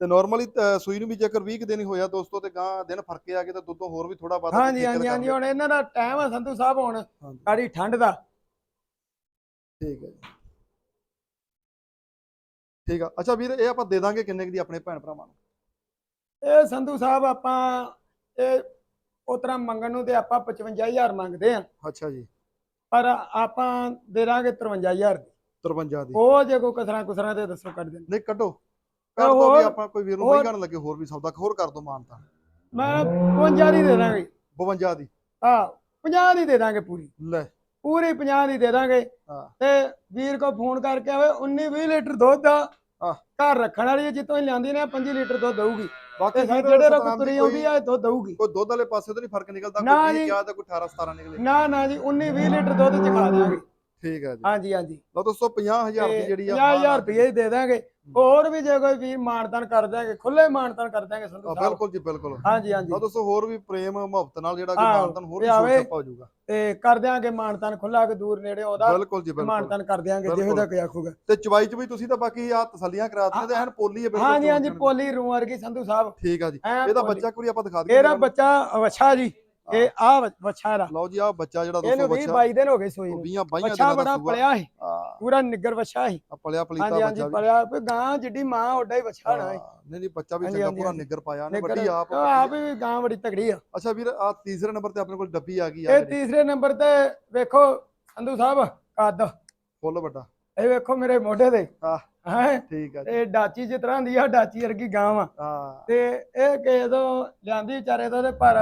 ਤੇ ਨਾਰਮਲੀ ਸੂਈ ਨੂੰ ਵੀ ਜੇਕਰ 20 ਕੁ ਦਿਨ ਹੀ ਹੋਇਆ ਦੋਸਤੋ ਤੇ ਗਾਂ ਦਿਨ ਫਰਕੇ ਆ ਗਏ ਤੇ ਦੁੱਧੋਂ ਹੋਰ ਵੀ ਥੋੜਾ ਵੱਧ ਹਾਂਜੀ ਹਾਂਜੀ ਹਾਂਜੀ ਹੁਣ ਇਹਨਾਂ ਦਾ ਟਾਈਮ ਆ ਸੰਧੂ ਸਾਹਿਬ ਹੁਣ। ਸਾਡੀ ਠੰਡ ਦਾ। ਠੀਕ ਹੈ ਜੀ। ਠੀਕ ਆ। ਅੱਛਾ ਵੀਰ ਇਹ ਆਪਾਂ ਦੇ ਦਾਂਗੇ ਕਿੰਨੇ ਕੁ ਦੀ ਆਪਣੇ ਭੈਣ ਭਰਾਵਾਂ ਨੂੰ? ਇਹ ਸੰਧੂ ਸਾਹਿਬ ਆਪਾਂ ਇਹ ਉਸ ਤਰ੍ਹਾਂ ਮੰਗਣ ਨੂੰ ਤੇ ਆਪਾਂ 55000 ਮੰਗਦੇ ਆ ਅੱਛਾ ਜੀ। ਪਰ ਆਪਾਂ ਦੇ ਦਾਂਗੇ 53000 ਦੀ। 53 ਦੀ। ਉਹ ਜੇ ਕੋਈ ਕਸਰਾਂ ਕੁਸਰਾਂ ਤੇ ਦੱਸੋ ਕੱਢ ਦੇਣ ਨਹੀਂ ਕੱਢੋ। ਕਰ ਦੋ ਵੀ ਆਪਾਂ ਕੋਈ ਵੀਰ ਨੂੰ ਹੋਰ- ਮਹਿੰਗਾ ਨਾ ਲੱਗੇ ਹੋਰ ਵੀ ਸੌਦਾ ਹੋਰ ਕਰ ਦੋ ਮਾਨਤਾ ਮੈਂ 52 ਦੀ ਦੇ ਦਾਂਗੇ। 52 ਦੀ। ਹਾਂ 50 ਦੀ ਦੇ ਦਾਂਗੇ ਪੂਰੀ। ਲੈ। ਪੂਰੀ 50 ਦੀ ਦੇ ਦਾਂਗੇ। ਹਾਂ। ਤੇ ਵੀਰ ਕੋ ਫੋਨ ਕਰਕੇ ਆਵੇ 19 20 ਲੀਟਰ ਦੁੱਧ ਆਹ। ਘਰ ਰੱਖਣ ਵਾਲੀ ਜਿੱਤੋਂ ਹੀ ਲਿਆਂਦੀ ਨੇ 5 ਲੀਟਰ ਦੁੱਧ ਦਊਗੀ। ਬਾਕੀ ਤੇ ਜਿਹੜੇ ਰੁਕ ਤੁਰੀ ਆਉਂਦੀ ਆ ਦੁੱਧ ਦਊਗੀ। ਕੋਈ ਦੁੱਧ ਵਾਲੇ ਪਾਸੇ ਤੋਂ ਨਹੀਂ ਫ਼ਰਕ ਨਿਕਲਦਾ ਕੋਈ 20 ਜੀ। ਕਿਹਾ ਤਾਂ ਕੋਈ 18 17 ਨਿਕਲੇ ਨਾ ਨਾ ਜੀ 19 20 ਲੀਟਰ ਦੁੱਧ ਚ ਖਾ ਦਿਆਂਗੇ ਠੀਕ ਹੈ ਜੀ। ਹਾਂਜੀ ਹਾਂਜੀ। ਲਓ ਦੋਸਤੋ 50000 ਦੀ ਜਿਹੜੀ ਆ 50000 ਰੁਪਏ ਹੀ ਦੇ ਦਾਂਗੇ ਹੋਰ ਵੀ ਜੇ ਕੋਈ ਵੀਰ ਮਾਨਤਨ ਕਰ ਦਿਆਂਗੇ ਖੁੱਲੇ ਮਾਨਤਨ ਕਰ ਦਿਆਂਗੇ ਸੰਧੂ ਆ, ਸਾਹਿਬ। ਬਿਲਕੁਲ ਜੀ ਬਿਲਕੁਲ। ਹਾਂਜੀ ਹਾਂਜੀ। ਲਓ ਦੋਸਤੋ ਹੋਰ ਵੀ ਪ੍ਰੇਮ ਮੁਹੱਬਤ ਨਾਲ ਜਿਹੜਾ ਕਿ ਆਹੋ, ਮਾਨਤਨ ਹੋਰ ਵੀ ਛੱਪਾ ਹੋ ਜਾਊਗਾ। ਤੇ ਕਰ ਦਿਆਂਗੇ ਮਾਨਤਨ ਖੁੱਲਾ ਕਿ ਦੂਰ ਨੇੜੇ ਉਹਦਾ ਬਿਲਕੁਲ ਜੀ ਬਿਲਕੁਲ। ਮਾਨਤਨ ਕਰ ਦਿਆਂਗੇ ਜਿਹੋ। ਜਿਹਾ ਕੋਈ ਆਖੂਗਾ। ਤੇ ਚਵਾਈ ਚ ਵੀ ਤੁਸੀਂ ਤਾਂ ਬਾਕੀ ਆ ਤਸੱਲੀਆਂ ਕਰਾਤੀਆਂ ਤੇ ਐਨ ਪੋਲੀ ਹੈ ਬਿਲਕੁਲ ਹਾਂਜੀ ਹਾਂਜੀ। ਪੋਲੀ ਰੂ ਵਰਗੀ ਸੰਧੂ ਸਾਹਿਬ। ਠੀਕ ਆ ਜੀ। ਇਹਦਾ। ਬੱਚਾ ਕੋਈ ਆਪਾਂ ਦਿਖਾ ਦਈਏ ਇਹਦਾ ਬੱਚਾ ਵਛਾ ਜੀ। ਇਹ ਆ ਬੱਚਾ ਲਓ ਜੀ ਆ ਬੱਚਾ ਜਿਹੜਾ ਇਹਨੂੰ ਦੋਸਤੋ 20 ਬੱਚਾ। 22 ਦਿਨ ਹੋ ਗਏ ਸੂਈ ਨੂੰ। 20 22 ਬੱਚਾ ਦਿਨਾਂ ਬੜਾ ਦਾ ਪਲਿਆ ਸੀ। ਆ ਪੂਰਾ ਨਿੱਗਰ ਬੱਚਾ ਸੀ। ਪਲਿਆ ਪਲੀਤਾ ਹਾਂਜੀ ਹਾਂਜੀ ਬੱਚਾ ਵੀ। ਪਲਿਆ। ਗਾਂ ਜਿੱਡੀ ਮਾਂ ਓਡਾ ਹੀ ਬੱਚਾ ਨਾ ਹਾਂ, ਨਹੀਂ ਨਹੀਂ ਬੱਚਾ ਵੀ ਹਾਂਜੀ, ਚੰਗਾ ਹਾਂਜੀ, ਪੂਰਾ ਹਾਂਜੀ। ਨਿੱਗਰ ਪਾਇਆ ਨੇ ਵੱਡੀ ਆਪ ਆਪ ਵੀ ਗਾਂ ਬੜੀ ਤਗੜੀ ਆ। ਅੱਛਾ ਵੀਰ ਆ ਤੀਸਰੇ ਨੰਬਰ ਤੇ ਆਪਣੇ ਕੋਲ ਡੱਬੀ ਆ ਗਈ ਆ ਇਹ ਤੀਸਰੇ ਨੰਬਰ ਤੇ ਵੇਖੋ ਸੰਧੂ ਸਾਹਿਬ ਕੱਦ। ਫੁੱਲ ਵੱਡਾ। ਇਹ ਵੇਖੋ ਮੇਰੇ ਮੋਢੇ ਤੇ। ਹੈ? ਠੀਕ ਆ ਇਹ ਡਾਚੀ ਜਿਸ ਤਰ੍ਹਾਂ ਦੀ ਆ ਡਾਚੀ ਵਰਗੀ ਗਾਂ ਵਾ। ਹਾਂ। ਤੇ ਇਹ ਕਿਸੇ ਤੋਂ ਲਿਆਂਦੀ ਵਿਚਾਰੇ ਤੋਂ ਤੇ ਪਰ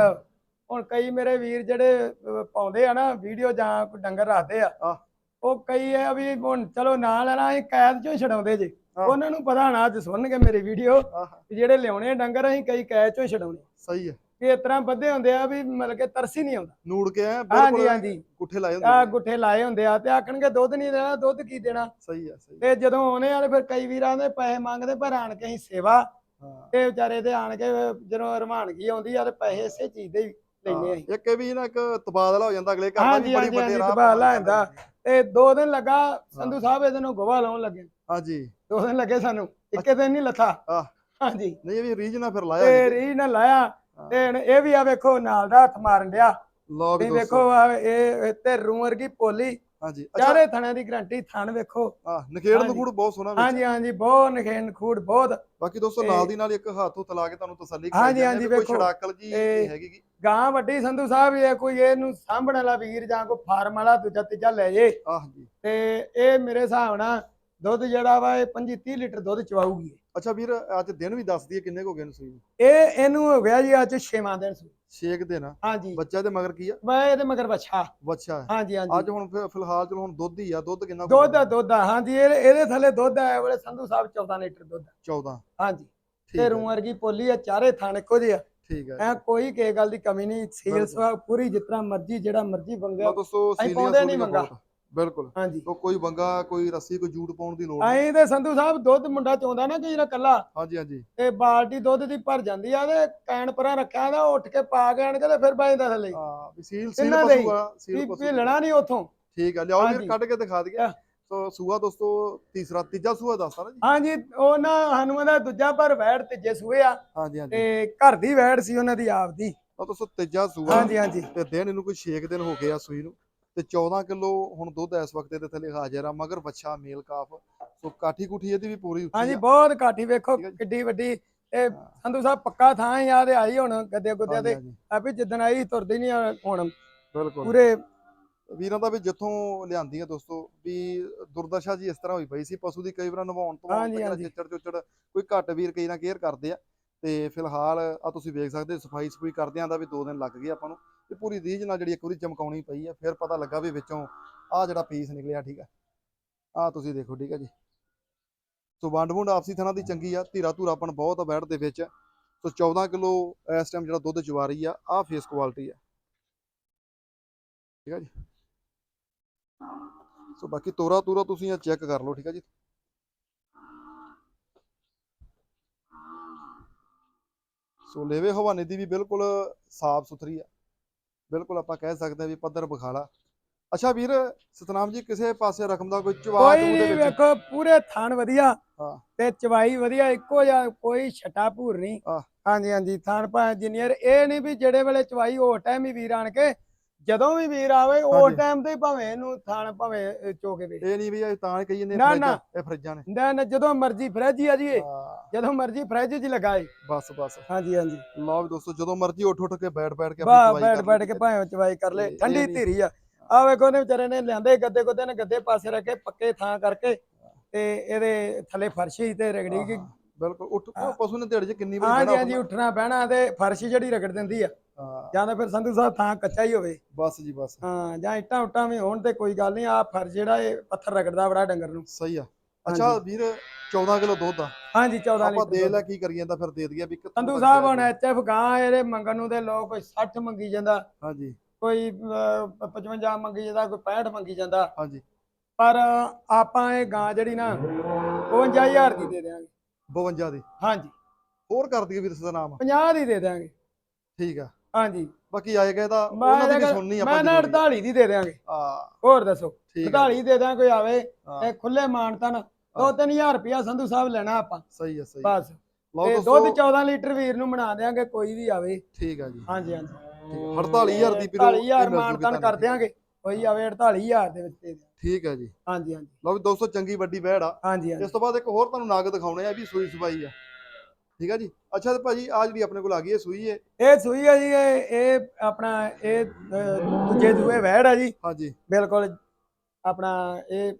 ਹੁਣ ਕਈ ਮੇਰੇ ਵੀਰ ਜਿਹੜੇ ਪਾਉਂਦੇ ਆ ਨਾ ਵੀਡੀਓ ਜਾਂ ਡੰਗਰ ਰੱਖਦੇ ਆ। ਉਹ ਕਈ ਆ ਵੀ ਹੁਣ ਚਲੋ ਨਾਲ ਨਾ ਇਹ ਕੈਦ ਚੋਂ ਛਡਾਉਂਦੇ ਜੇ। ਉਹਨਾਂ ਨੂੰ ਪਤਾ ਨਾ ਅੱਜ ਸੁਣਨਗੇ ਮੇਰੀ ਵੀਡੀਓ ਜਿਹੜੇ ਲਿਆਉਣੇ ਆ ਡੰਗਰ ਅਸੀਂ ਕਈ ਕੈਦ ਚੋਂ ਛਡਾਉਣੇ। ਸਹੀ ਹੈ ਕਿ ਇਸ ਤਰ੍ਹਾਂ ਬੱਧੇ ਹੁੰਦੇ ਆ ਵੀ ਮਤਲਬ ਕਿ ਤਰਸ ਹੀ ਨਹੀਂ ਆਉਂਦਾ। ਨੂੜ ਕੇ ਆ ਬਿਲਕੁਲ ਹਾਂਜੀ। ਗੁੱਠੇ ਲਾਏ ਆ ਹੁੰਦੇ ਨੇ। ਗੁੱਠੇ ਲਾਏ ਹੁੰਦੇ ਆ ਤੇ ਆਖਣਗੇ ਦੁੱਧ ਨਹੀਂ ਦੇਣਾ ਦੁੱਧ ਕੀ ਦੇਣਾ? ਸਹੀ ਹੈ ਸਹੀ ਤੇ ਜਦੋਂ ਆਉਣੇ ਆ ਤੇ ਫਿਰ ਕਈ ਵੀਰਾਂ ਦੇ ਪੈਸੇ ਮੰਗਦੇ ਪਰ ਆਣ ਕੇ ਅਸੀਂ ਸੇਵਾ ਤੇ ਵਿਚਾਰੇ ਤੇ ਆਣ ਕੇ ਜਦੋਂ ਰਵਾਨਗੀ ਆਉਂਦੀ ਆ ਤੇ ਪੈਸੇ ਇਸੇ ਚੀਜ਼ ਦੇ ਹੀ ਲੈਨੇ ਅਸੀਂ ਇੱਕ ਇਹ ਵੀ ਨਾ ਇੱਕ ਤਬਾਦਲਾ ਹੋ ਜਾਂਦਾ ਅਗਲੇ ਘਰ ਦਾ ਹਾਂਜੀ, ਬੜੀ ਹਾਂਜੀ, ਵੱਡੇ ਹਾਂਜੀ, ਰਾਹ ਤਬਾਦਲਾ ਪਾਉਂਦੇ ਹੁੰਦਾ। ਤੇ ਦੋ ਦਿਨ ਲੱਗਾ ਸੰਧੂ ਸਾਹਿਬ ਇਹਦੇ ਨੂੰ ਗੋਵਾ ਲਾਉਣ ਲੱਗੇ। ਹਾਂਜੀ। ਦੋ ਦਿਨ ਲੱਗੇ ਸਾਨੂੰ ਇੱਕੇ ਦਿਨ ਨਹੀਂ ਲੱਥਾ। ਆਹ। ਹਾਂਜੀ। ਨਹੀਂ ਇਹ ਵੀ ਰੀਜ ਨਾਲ ਫਿਰ ਲਾਇਆ ਤੇ। ਰੀ ਨਾ ਲਾਇਆ। ਤੇ ਹੁਣ ਇਹ ਵੀ ਆ ਵੇਖੋ ਨਾਲ ਦਾ ਹੱਥ ਮਾਰਨ ਡਿਆ। ਲਓ ਵੀ ਦੋਸਤੋ। ਵੇਖੋ ਆ ਇਹ ਇਹ ਤੇ ਰੂ ਵਰਗੀ ਪੋਲੀ ਹਾਂਜੀ। ਅੱਛਾ। ਚਾਰੇ ਥਣਾਂ ਦੀ ਗਰੰਟੀ ਥਣ ਵੇਖੋ। ਹਾਂ ਨਖੇੜ ਹਾਂਜੀ। ਨਖੂੜ ਬਹੁਤ ਸੋਹਣਾ ਵਿੱਚ ਹਾਂਜੀ ਹਾਂਜੀ ਬਹੁਤ ਨਖੇਨ ਖੂੜ ਬਹੁਤ। ਬਾਕੀ ਦੋਸਤੋ ਨਾਲ ਦੀ ਨਾਲ ਇੱਕ ਹੱਥ ਉਤ ਲਾ ਕੇ ਤੁਹਾਨੂੰ ਤਸੱਲੀ ਹਾਂਜੀ, ਆ ਹਾਂਜੀ, ਕੋਈ ਵੇਖੋ। ਛੜਾਕਲ ਜੀ ਹੈਗੀ ਗੀ। ਗਾਂ ਵੱਡੀ ਸੰਧੂ ਸਾਹਿਬ ਇਹ ਕੋਈ ਇਹਨੂੰ ਸਾਂਭਣ ਵਾਲਾ ਵੀਰ ਜਾਂ ਕੋਈ ਫਾਰਮ ਵਾਲਾ ਦੂਜਾ ਤੀਜਾ ਲੈ ਜੇ। ਆਹ ਜੀ। ਤੇ ਇਹ ਮੇਰੇ ਹਿਸਾਬ ਨਾਲ ਦੁੱਧ ਜਿਹੜਾ ਵਾ ਇਹ 25 30 ਲੀਟਰ ਦੁੱਧ ਚਵਾਊਗੀ ਅੱਛਾ ਵੀਰ ਅੱਜ ਦਿਨ ਵੀ ਦੱਸ ਦਈਏ ਕਿੰਨੇ ਕੁ ਹੋ ਗਏ ਨੇ ਸੂਈ? ਇਹ ਇਹਨੂੰ ਹੋ ਗਿਆ ਜੀ ਅੱਜ 6ਵਾਂ ਦਿਨ ਸੀ ਛੇ ਕੁ ਦਿਨ। ਆ ਹਾਂਜੀ। ਬੱਚਾ ਦੇ ਮਗਰ ਕੀ ਆ? ਮੈਂ ਇਹਦੇ ਮਗਰ ਬੱਛਾ ਬੱਚਾ ਹੈ। ਹਾਂਜੀ ਹਾਂਜੀ। ਅੱਜ ਹੁਣ ਫਿਰ ਫਿਲਹਾਲ ਚਲੋ ਹੁਣ ਦੁੱਧ ਹੀ ਆ। ਦੁੱਧ ਕਿੰਨਾ ਕੁ ਦੁੱਧ ਆ? ਦੁੱਧ ਆ। ਹਾਂਜੀ ਇਹ ਇਹਦੇ ਥੱਲੇ ਦੁੱਧ ਆ। ਇਹ ਵੇਲੇ ਸੰਧੂ ਸਾਹਿਬ 14 ਲੀਟਰ ਦੁੱਧ ਆ। 14 ਹਾਂਜੀ। ਠੀਕ ਤੇ ਹੈ ਰੂ ਵਰਗੀ ਪੋਲੀ ਆ ਚਾਰੇ ਥਾਣ ਇੱਕੋ ਜਿਹੇ ਆ। ਠੀਕ ਹੈ ਐ ਕੋਈ ਕਿਸੇ ਗੱਲ ਦੀ ਕਮੀ ਨਹੀਂ। ਸੀਲ ਬਿਲਕੁਲ। ਸਵਾ ਪੂਰੀ ਤਰ੍ਹਾਂ ਮਰਜ਼ੀ ਜਿਹੜਾ ਮਰਜ਼ੀ ਬੰਗਾ ਲਓ ਦੋਸਤੋ ਅਸੀਂ ਸੀਲੀਆਂ ਪਾਉਂਦੇ ਨਹੀਂ ਸੂਲੀਆਂ ਮੰਗਾ। ਬਹੁਤ। ਬਿਲਕੁਲ। ਹਾਂਜੀ। ਤੋ ਕੋਈ ਬੰਗਾ ਕੋਈ ਰੱਸੀ ਕੋਈ ਜੂਟ ਪਾਉਣ ਦੀ ਲੋੜ ਨਹੀਂ। ਐਂ ਤੇ ਸੰਧੂ ਸਾਹਿਬ ਦੁੱਧ ਮੁੰਡਾ ਚੋਂਦਾ ਨਾ ਕਿ ਜਿਹੜਾ ਕੱਲਾ ਹਾਂਜੀ ਹਾਂਜੀ। ਤੇ ਬਾਲਟੀ ਦੁੱਧ ਦੀ ਭਰ ਜਾਂਦੀ ਆ ਤੇ ਕੈਨ ਪਰਾਂ ਰੱਖਿਆ ਦਾ ਉੱਠ ਕੇ ਪਾ ਕੇ ਆਣ ਕੇ ਤੇ ਫਿਰ ਬੈਂਦਾ ਥੱਲੇ। ਹਾਂ ਵੀ ਸੀਲ ਸੀਲ ਇਹਨਾਂ ਦੇ ਸੀਲ ਵੀ ਪਸ਼ੂ ਭੇਲਣਾ ਨਹੀਂ ਉਥੋਂ। ਠੀਕ ਆ ਲਿਆਓ ਵੀਰ ਹਾਂਜੀ। ਕੱਢ ਕੇ ਦਿਖਾ ਦਈਏ। ਆਹ। ਸੋ ਸੂਆ ਦੋਸਤੋ ਤੀਸਰਾ ਤੀਜਾ ਸੂਆ ਦੱਸਦਾ ਨਾ ਜੀ। ਹਾਂਜੀ ਉਹ ਨਾ ਹਨੂਮਾਨ ਦਾ ਦੂਜਾ ਪਰ ਵੈੜ ਤੀਜੇ ਸੂਏ ਆ। ਹਾਂਜੀ ਹਾਂਜੀ। ਤੇ ਘਰ ਦੀ ਵੈੜ ਸੀ ਉਹਨਾਂ ਦੀ ਆਪ ਦੀ ਉਹ ਦੋਸਤੋ ਤੀਜਾ ਸੂਆ। ਹਾਂਜੀ ਹਾਂਜੀ। ਤੇ ਦਿਨ ਇਹਨੂੰ ਕੋਈ 6 ਦਿਨ ਹੋ ਗਏ ਆ ਸੂਈ ਨੂੰ। ਤੇ 14 ਕਿਲੋ ਹੁਣ ਦੁੱਧ ਇਸ ਵਕਤ ਇਹਦੇ ਥੱਲੇ ਹਾਜ਼ਰ ਆ ਮਗਰ ਬੱਚਾ ਮੇਲ ਕਾਫ ਸੋ ਕਾਠੀ ਕੁਠੀ ਇਹਦੀ ਵੀ ਪੂਰੀ ਉੱਚੀ ਹਾਂਜੀ ਬਹੁਤ ਕਾਠੀ ਵੇਖੋ। ਕਿੱਡੀ ਵੱਡੀ ਇਹ ਸੰਧੂ ਸਾਹਿਬ ਪੱਕਾ ਥਾਂ ਹੀ ਆ ਤੇ ਆਈ ਹੁਣ ਗੱਦੇ ਗੁੱਦੇ ਤੇ ਆ ਵੀ ਜਿੱਦਣ ਆਈ ਤੁਰਦੀ ਨਹੀਂ ਹੁਣ। ਬਿਲਕੁਲ। ਪੂਰੇ ਵੀਰਾਂ ਦਾ ਵੀ ਜਿੱਥੋਂ ਲਿਆਂਦੀ ਆ ਦੋਸਤੋ ਵੀ ਦੁਰਦਸ਼ਾ ਜੀ ਇਸ ਤਰ੍ਹਾਂ ਹੋਈ ਪਈ ਸੀ ਪਸ਼ੂ ਦੀ ਕਈ ਵਾਰ ਨਵਾਉਣ ਤੋਂ ਬਾਅਦ। ਚਿੱਚੜ ਚੁੱਚੜ ਕੋਈ ਘੱਟ ਵੀਰ ਕਈ ਨਾ ਕੇਅਰ ਕਰਦੇ ਆ। ਤੇ ਫਿਲਹਾਲ ਆ ਤੁਸੀਂ ਵੇਖ ਸਕਦੇ ਸਫ਼ਾਈ ਸਫੂਈ ਕਰਦਿਆਂ ਦਾ ਵੀ 2 ਦਿਨ ਲੱਗ ਗਏ ਆਪਾਂ ਨੂੰ। ਤੇ ਪੂਰੀ ਰੀਝ ਨਾਲ ਜਿਹੜੀ ਇੱਕ ਵਾਰੀ ਚਮਕਾਉਣੀ ਪਈ ਆ, ਫਿਰ ਪਤਾ ਲੱਗਾ ਵੀ ਵਿੱਚੋਂ ਆ ਜਿਹੜਾ ਪੀਸ ਨਿਕਲਿਆ, ਠੀਕ ਆ। ਆ ਤੁਸੀਂ ਦੇਖੋ, ਠੀਕ ਆ ਜੀ। ਸੋ ਵੰਡ ਵੁੰਡ ਆਪਸੀ ਥਣਾ ਦੀ ਚੰਗੀ ਆ, ਧੀਰਾ ਧੂਰਾਪਣ ਬਹੁਤ ਆ ਬੈੜ ਦੇ ਵਿੱਚ। ਸੋ 14 ਕਿਲੋ ਇਸ ਟਾਈਮ ਜਿਹੜਾ ਦੁੱਧ ਚਵਾ ਰਹੀ ਆ ਆ ਫੇਸ ਕੁਆਲਿਟੀ ਆ। ਠੀਕ ਆ ਜੀ। ਸੋ ਬਾਕੀ ਤੋਰਾ ਤੂਰਾ ਤੁਸੀਂ ਇਹ ਚੈੱਕ ਕਰ ਲਓ, ਠੀਕ ਆ ਜੀ। ਸੋ ਲੇਵੇ ਹਵਾਨੇ ਦੀ ਵੀ ਬਿਲਕੁਲ ਸਾਫ਼ ਸੁਥਰੀ ਆ। ਬਿਲਕੁਲ ਆਪਾਂ ਕਹਿ ਸਕਦੇ ਆ ਵੀ ਪੱਧਰ ਬਖਾਲਾ ਅੱਛਾ ਵੀਰ ਸਤਨਾਮ ਜੀ ਕਿਸੇ ਪਾਸੇ ਰਕਮ ਦਾ ਕੋਈ ਚਵਾ ਕੋਈ ਨਹੀਂ ਵਿੱਚ ਵੇਖੋ ਪੂਰੇ ਥਾਣ ਵਧੀਆ ਹਾਂ। ਤੇ ਚਵਾਈ ਵਧੀਆ ਇੱਕੋ ਜਿਹਾ ਕੋਈ ਛਟਾ ਭੂਰ ਨਹੀਂ। ਹਾਂਜੀ ਹਾਂਜੀ ਥਾਣ ਪਾ ਇੰਜੀਨੀਅਰ ਇਹ ਨਹੀਂ ਵੀ ਜਿਹੜੇ ਵੇਲੇ ਚਵਾਈ ਉਹ ਟਾਈਮ ਹੀ ਵੀਰ ਆਣ ਕੇ ਜਦੋਂ ਵੀ ਵੀਰ ਆਵੇ ਉਹ ਹਾਂਜੀ। ਟਾਈਮ ਤੇ ਹੀ ਭਾਵੇਂ ਇਹਨੂੰ ਥਾਣ ਭਾਵੇਂ ਚੋਕੇ ਵੇ ਇਹ ਨਹੀਂ ਵੀ ਇਹ ਤਾਂ ਕਹੀ ਜਾਂਦੇ ਨਾ, ਫਰਿੱਜਾਂ। ਇਹ ਫਰਿੱਜਾਂ ਨੇ। ਨਾ ਨਾ ਜਦੋਂ ਮਰਜ਼ੀ ਫ੍ਰਿਜ ਹੀ ਆ ਜੀ ਇਹ ਹਾਂ, ਜਦੋਂ ਮਰਜ਼ੀ ਫ੍ਰਿਜ 'ਚ ਹੀ ਲਗਾਏ। ਬਸ ਬਸ। ਹਾਂਜੀ ਹਾਂਜੀ। ਲਓ ਵੀ ਦੋਸਤੋ ਜਦੋਂ ਮਰਜ਼ੀ ਉੱਠ ਉੱਠ ਕੇ ਬੈਠ ਬੈਠ ਕੇ ਬਾ ਆਪਣੀ ਬੈਠ ਬੈਠ ਕੇ ਭਾਵੇਂ ਚਵਾਈ ਕਰ ਲੈ ਇਹ ਠੰਡੀ ਨਹੀਂ- ਧੀਰੀ ਆ। ਆ ਵੇਖੋ ਨੇ ਵਿਚਾਰੇ ਨੇ ਲਿਆਂਦੇ ਗੱਦੇ ਗੁੱਦੇ ਨੇ ਗੱਦੇ ਪਾਸੇ ਰੱਖ ਕੇ ਪੱਕੇ ਥਾਂ ਕਰਕੇ ਤੇ ਇਹਦੇ ਥੱਲੇ ਫਰਸ਼ੀ ਤੇ ਰਗੜੀ ਗਈ ਹਾਂ, ਬਿਲਕੁਲ ਉੱਠ ਹਾਂ। ਪਸ਼ੂ ਨੇ ਦਿਹਾੜੀ 'ਚ ਕਿੰਨੀ ਵਾਰੀ ਹਾਂਜੀ ਬਹਿਣਾ ਹਾਂਜੀ ਉੱਠਣਾ? ਬਹਿਣਾ ਤੇ ਫਰਸ਼ ਜਿਹੜੀ ਰਗੜ ਦਿੰਦੀ ਆ। ਹਾਂ, ਜਾਂ ਤਾਂ ਫਿਰ ਸੰਧੂ ਸਾਹਿਬ ਥਾਂ ਕੱਚਾ ਹੀ ਹੋਵੇ। ਬਸ ਜੀ ਬਸ। ਹਾਂ ਜਾਂ ਇੱਟਾਂ ਉੱਟਾਂ ਵੀ ਹੋਣ ਤੇ ਕੋਈ ਗੱਲ ਨਹੀਂ ਆ ਫਰਸ਼ ਜਿਹੜਾ ਇਹ ਪੱਥਰ ਰਗੜਦਾ ਬੜਾ ਡੰਗਰ ਨੂੰ। ਸਹੀ ਆ। ਅੱਛਾ ਵੀਰ 14 ਕਿਲੋ ਦੁੱਧ ਆ। ਹਾਂਜੀ 14 ਆਪਾਂ ਦੇ ਲੀਟਰ ਲੈ ਕੀ ਕਰੀਏ ਤਾਂ ਫਿਰ ਦੇ ਦਈਏ ਵੀ ਸੰਧੂ ਸਾਹਿਬ ਹੁਣ ਐਚਐਫ ਗਾਂ ਇਹਦੇ ਮੰਗਣ ਨੂੰ ਤੇ ਲੋਕ ਕੋਈ 60 ਮੰਗੀ ਜਾਂਦਾ। ਹਾਂਜੀ। ਕੋਈ ਅਹ, 55 ਮੰਗੀ ਜਾਂਦਾ ਕੋਈ 65 ਮੰਗੀ ਜਾਂਦਾ। ਹਾਂਜੀ। ਪਰ ਆਪਾਂ ਇਹ ਗਾਂ ਜਿਹੜੀ ਨਾ 55000 ਦੀ ਦੇ ਦਿਆਂਗੇ। 52 ਦੀ। ਹਾਂਜੀ। ਹੋਰ ਕਰ ਦਈਏ ਵੀਰ ਦਾ ਨਾਮ। 50 ਦੀ ਦੇ ਦਿਆਂਗੇ। ਠੀਕ ਆ। ਹਾਂਜੀ। ਬਾਕੀ ਆਏ ਗਏ ਤਾਂ ਮੈਂ ਉਹਨਾਂ ਦੀ ਵੀ ਸੁਣਨੀ ਮੈਂ ਆਪਾਂ ਨਾ ਆ 48 ਦੀ ਦੇ ਦਿਆਂਗੇ। ਹਾਂ, ਹੋਰ ਦੱਸੋ ਠੀਕ ਆ। 48 ਦੇ ਦਿਆਂ ਕੋਈ ਆਵੇ ਹਾਂ, ਤੇ ਖੁੱਲੇ ਮਾਨਤਨ 2-3000 ਰੁਪਿਆ ਸੰਧੂ ਸਾਹਿਬ ਲੈਣਾ ਆਪਾਂ। ਸਹੀ ਆ ਸਹੀ। ਬਸ। ਤੇ ਦੁੱਧ 14 ਲੀਟਰ ਵੀਰ ਨੂੰ ਬਣਾ ਦਿਆਂਗੇ ਕੋਈ ਵੀ ਆਵੇ। ਠੀਕ ਆ ਜੀ। ਹਾਂਜੀ ਹਾਂਜੀ। ਠੀਕ ਹੈ 48000 ਦੀ ਵੀਰੋ 48000 ਮਾਨਤਨ ਕਰ ਦਿਆਂਗੇ। ਕੋਈ ਆਵੇ 48000 ਦੇ ਵਿੱਚ ਦੇ। ਠੀਕ ਹੈ ਜੀ। ਹਾਂਜੀ ਹਾਂਜੀ। ਲਓ ਵੀ ਦੋਸਤੋ ਚੰਗੀ ਵੱਡੀ ਵੈੜ ਆ। ਹਾਂਜੀ ਹਾਂਜੀ। ਇਸ ਤੋਂ ਬਾਅਦ ਇੱਕ ਹੋਰ ਤੁਹਾਨੂੰ ਨਗ ਦਿਖਾਉਣੇ ਆ ਵੀ ਸੂਈ ਸਵਾਈ ਆ। ਠੀਕ ਹੈ ਜੀ? ਅੱਛਾ ਤੇ ਭਾਜੀ ਆ ਜਿਹੜੀ ਆਪਣੇ ਕੋਲ ਆ ਗਈ ਹੈ ਸੂਈ ਹੈ? ਇਹ ਸੂਈ ਹੈ ਜੀ ਇਹ ਇਹ ਆਪਣਾ ਇਹ ਦੂਜੇ ਦੂਏ ਵਹਿੜ ਆ ਜੀ। ਹਾਂਜੀ। ਬਿਲਕੁਲ ਆਪਣਾ ਇਹ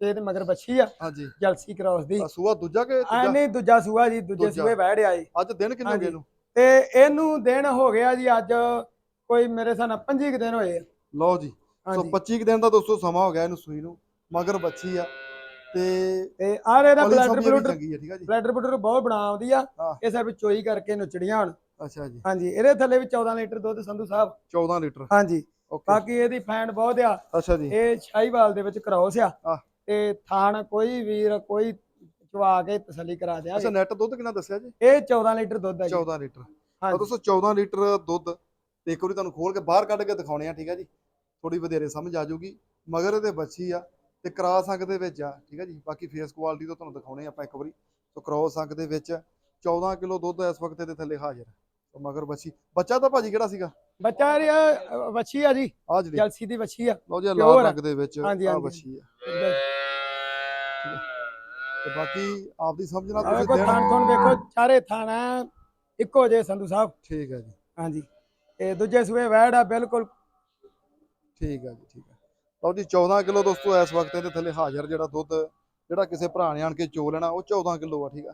ਇਹ ਤੇ ਮਗਰ ਬੱਛੀ ਆ। ਹਾਂਜੀ। ਜਲਸੀ ਕ੍ਰਾਸ ਦੀ। ਆ ਸੂਆ ਦੂਜਾ ਕਿ ਆ ਤੀਜਾ ਨਹੀਂ ਦੂਜਾ ਸੂਆ ਜੀ ਦੂਜੇ ਦੂਜਾ। ਸੂਏ ਵਹਿੜ ਆਏ ਅੱਜ ਦਿਨ ਕਿੰਨੇ ਹੋ ਗਏ ਹਾਂਜੀ। ਇਹਨੂੰ? ਤੇ ਇਹਨੂੰ ਦਿਨ ਹੋ ਗਿਆ ਜੀ ਅੱਜ ਕੋਈ ਮੇਰੇ ਹਿਸਾਬ ਨਾਲ 25 ਕੁ ਦਿਨ ਹੋਏ ਆ। ਲਓ ਜੀ। ਸੋ ਹਾਂਜੀ। 25 ਕੁ ਦਿਨ ਦਾ ਦੋਸਤੋ ਸਮਾਂ ਹੋ ਗਿਆ ਇਹਨੂੰ ਸੂਈ ਨੂੰ। ਮਗਰ ਬੱਚੀ ਆ। ਤੇ ਤੇ ਆਹ ਇਹਦਾ ਪਲੀ ਬਲੱਡ ਸਮਝੀ ਵੀ ਬਲੂਡ ਚੰਗੀ ਆ ਠੀਕ ਆ ਜੀ? ਬਲੱਡ ਬਲੂਡ ਬਹੁਤ ਬਣਾਉਂਦੀ ਆ ਹਾਂ। ਇਹ ਸਭ ਚੋਈ ਕਰਕੇ ਨੁਚੜੀਆਂ ਹੁਣ ਅੱਛਾ ਜੀ। ਹਾਂਜੀ ਇਹਦੇ ਥੱਲੇ ਵੀ 14 ਲੀਟਰ ਦੁੱਧ ਸੰਧੂ ਸਾਹਿਬ। 14 ਲੀਟਰ। ਹਾਂਜੀ। ਓਕੇ। ਬਾਕੀ ਇਹਦੀ ਫੈਂਟ ਬਹੁਤ ਆ। ਅੱਛਾ ਜੀ। ਇਹ ਸ਼ਾਹੀਵਾਲ ਦੇ ਵਿੱਚ ਕ੍ਰੋਸ ਆ। ਆਹ। ਤੇ ਥਾਣ ਕੋਈ ਵੀਰ ਕੋਈ ਚਵਾ ਕੇ ਤਸੱਲੀ ਕਰਾ ਅੱਛਾ ਦਿਆਂਗੇ ਨੈਟ ਦੁੱਧ ਕਿੰਨਾ ਦੱਸਿਆ ਜੀ? ਇਹ 14 ਲੀਟਰ ਦੁੱਧ ਆ ਜੀ। 14 ਲੀਟਰ। ਤਾਂ ਹਾਂਜੀ। ਦੋਸਤੋ 14 ਲੀਟਰ ਦੁੱਧ ਤੇ ਇੱਕ ਵਾਰੀ ਤੁਹਾਨੂੰ ਖੋਲ ਕੇ ਬਾਹਰ ਕੱਢ ਕੇ ਦਿਖਾਉਣੇ ਆ ਠੀਕ ਆ ਜੀ? ਥੋੜੀ ਵਧੇਰੇ ਸਮਝ ਆ ਜਾਊਗੀ। ਮਗਰ ਇਹਦੇ ਬੱਚੀ ਆ। ਤੇ ਕ੍ਰਾਸ ਦੇ ਵਿੱਚ ਆ ਠੀਕ ਆ ਜੀ? ਬਾਕੀ ਫੇਸ ਕੁਆਲਿਟੀ ਤੋਂ ਤੁਹਾਨੂੰ ਦਿਖਾਉਣੇ ਆਪਾਂ ਇੱਕ ਵਾਰੀ। ਸੋ ਕ੍ਰਾਸ ਦੇ ਵਿੱਚ 14 ਕਿਲੋ ਦੁੱਧ ਇਸ ਵਕਤ ਇਹਦੇ ਥੱਲੇ ਹਾਜ਼ਰ ਸੋ ਮਗਰ ਬੱਚੀ ਬੱਚਾ ਤਾਂ ਭਾਜੀ ਕਿਹੜਾ ਸੀਗਾ? ਬੱਚਾ ਇਹ ਵੱਛੀ ਆ ਜੀ। ਆ ਜਿਹੜੀ। ਜਲਸੀ ਦੀ ਵੱਛੀ ਆ। ਲਓ ਜੀ ਲਾਲ। ਰੰਗ ਦੇ ਵਿੱਚ ਆ। ਬੱਚੀ ਆ। ਤੇ ਬਾਕੀ ਆਪਦੀ ਸਮਝ ਨਾਲ ਤੁਸੀਂ ਦੇਣ। ਥਾਣ ਥਣ ਵੇਖੋ ਚਾਰੇ ਥਾਣਾ ਇੱਕੋ ਜੇ ਸੰਧੂ ਸਾਹਿਬ। ਠੀਕ ਆ ਜੀ। ਹਾਂਜੀ। ਤੇ ਦੂਜੇ ਸੂਏ ਵੈੜ ਆ ਬਿਲਕੁਲ। ਠੀਕ ਆ ਜੀ ਠੀਕ ਆ। ਲਓ ਜੀ 14 ਕਿਲੋ ਦੋਸਤੋ ਇਸ ਵਕਤ ਇਹਦੇ ਥੱਲੇ ਹਾਜ਼ਰ ਜਿਹੜਾ ਦੁੱਧ ਜਿਹੜਾ ਕਿਸੇ ਭਰਾ ਨੇ ਆਣ ਕੇ ਚੋ ਲੈਣਾ ਉਹ 14 ਕਿਲੋ ਆ ਠੀਕ ਆ।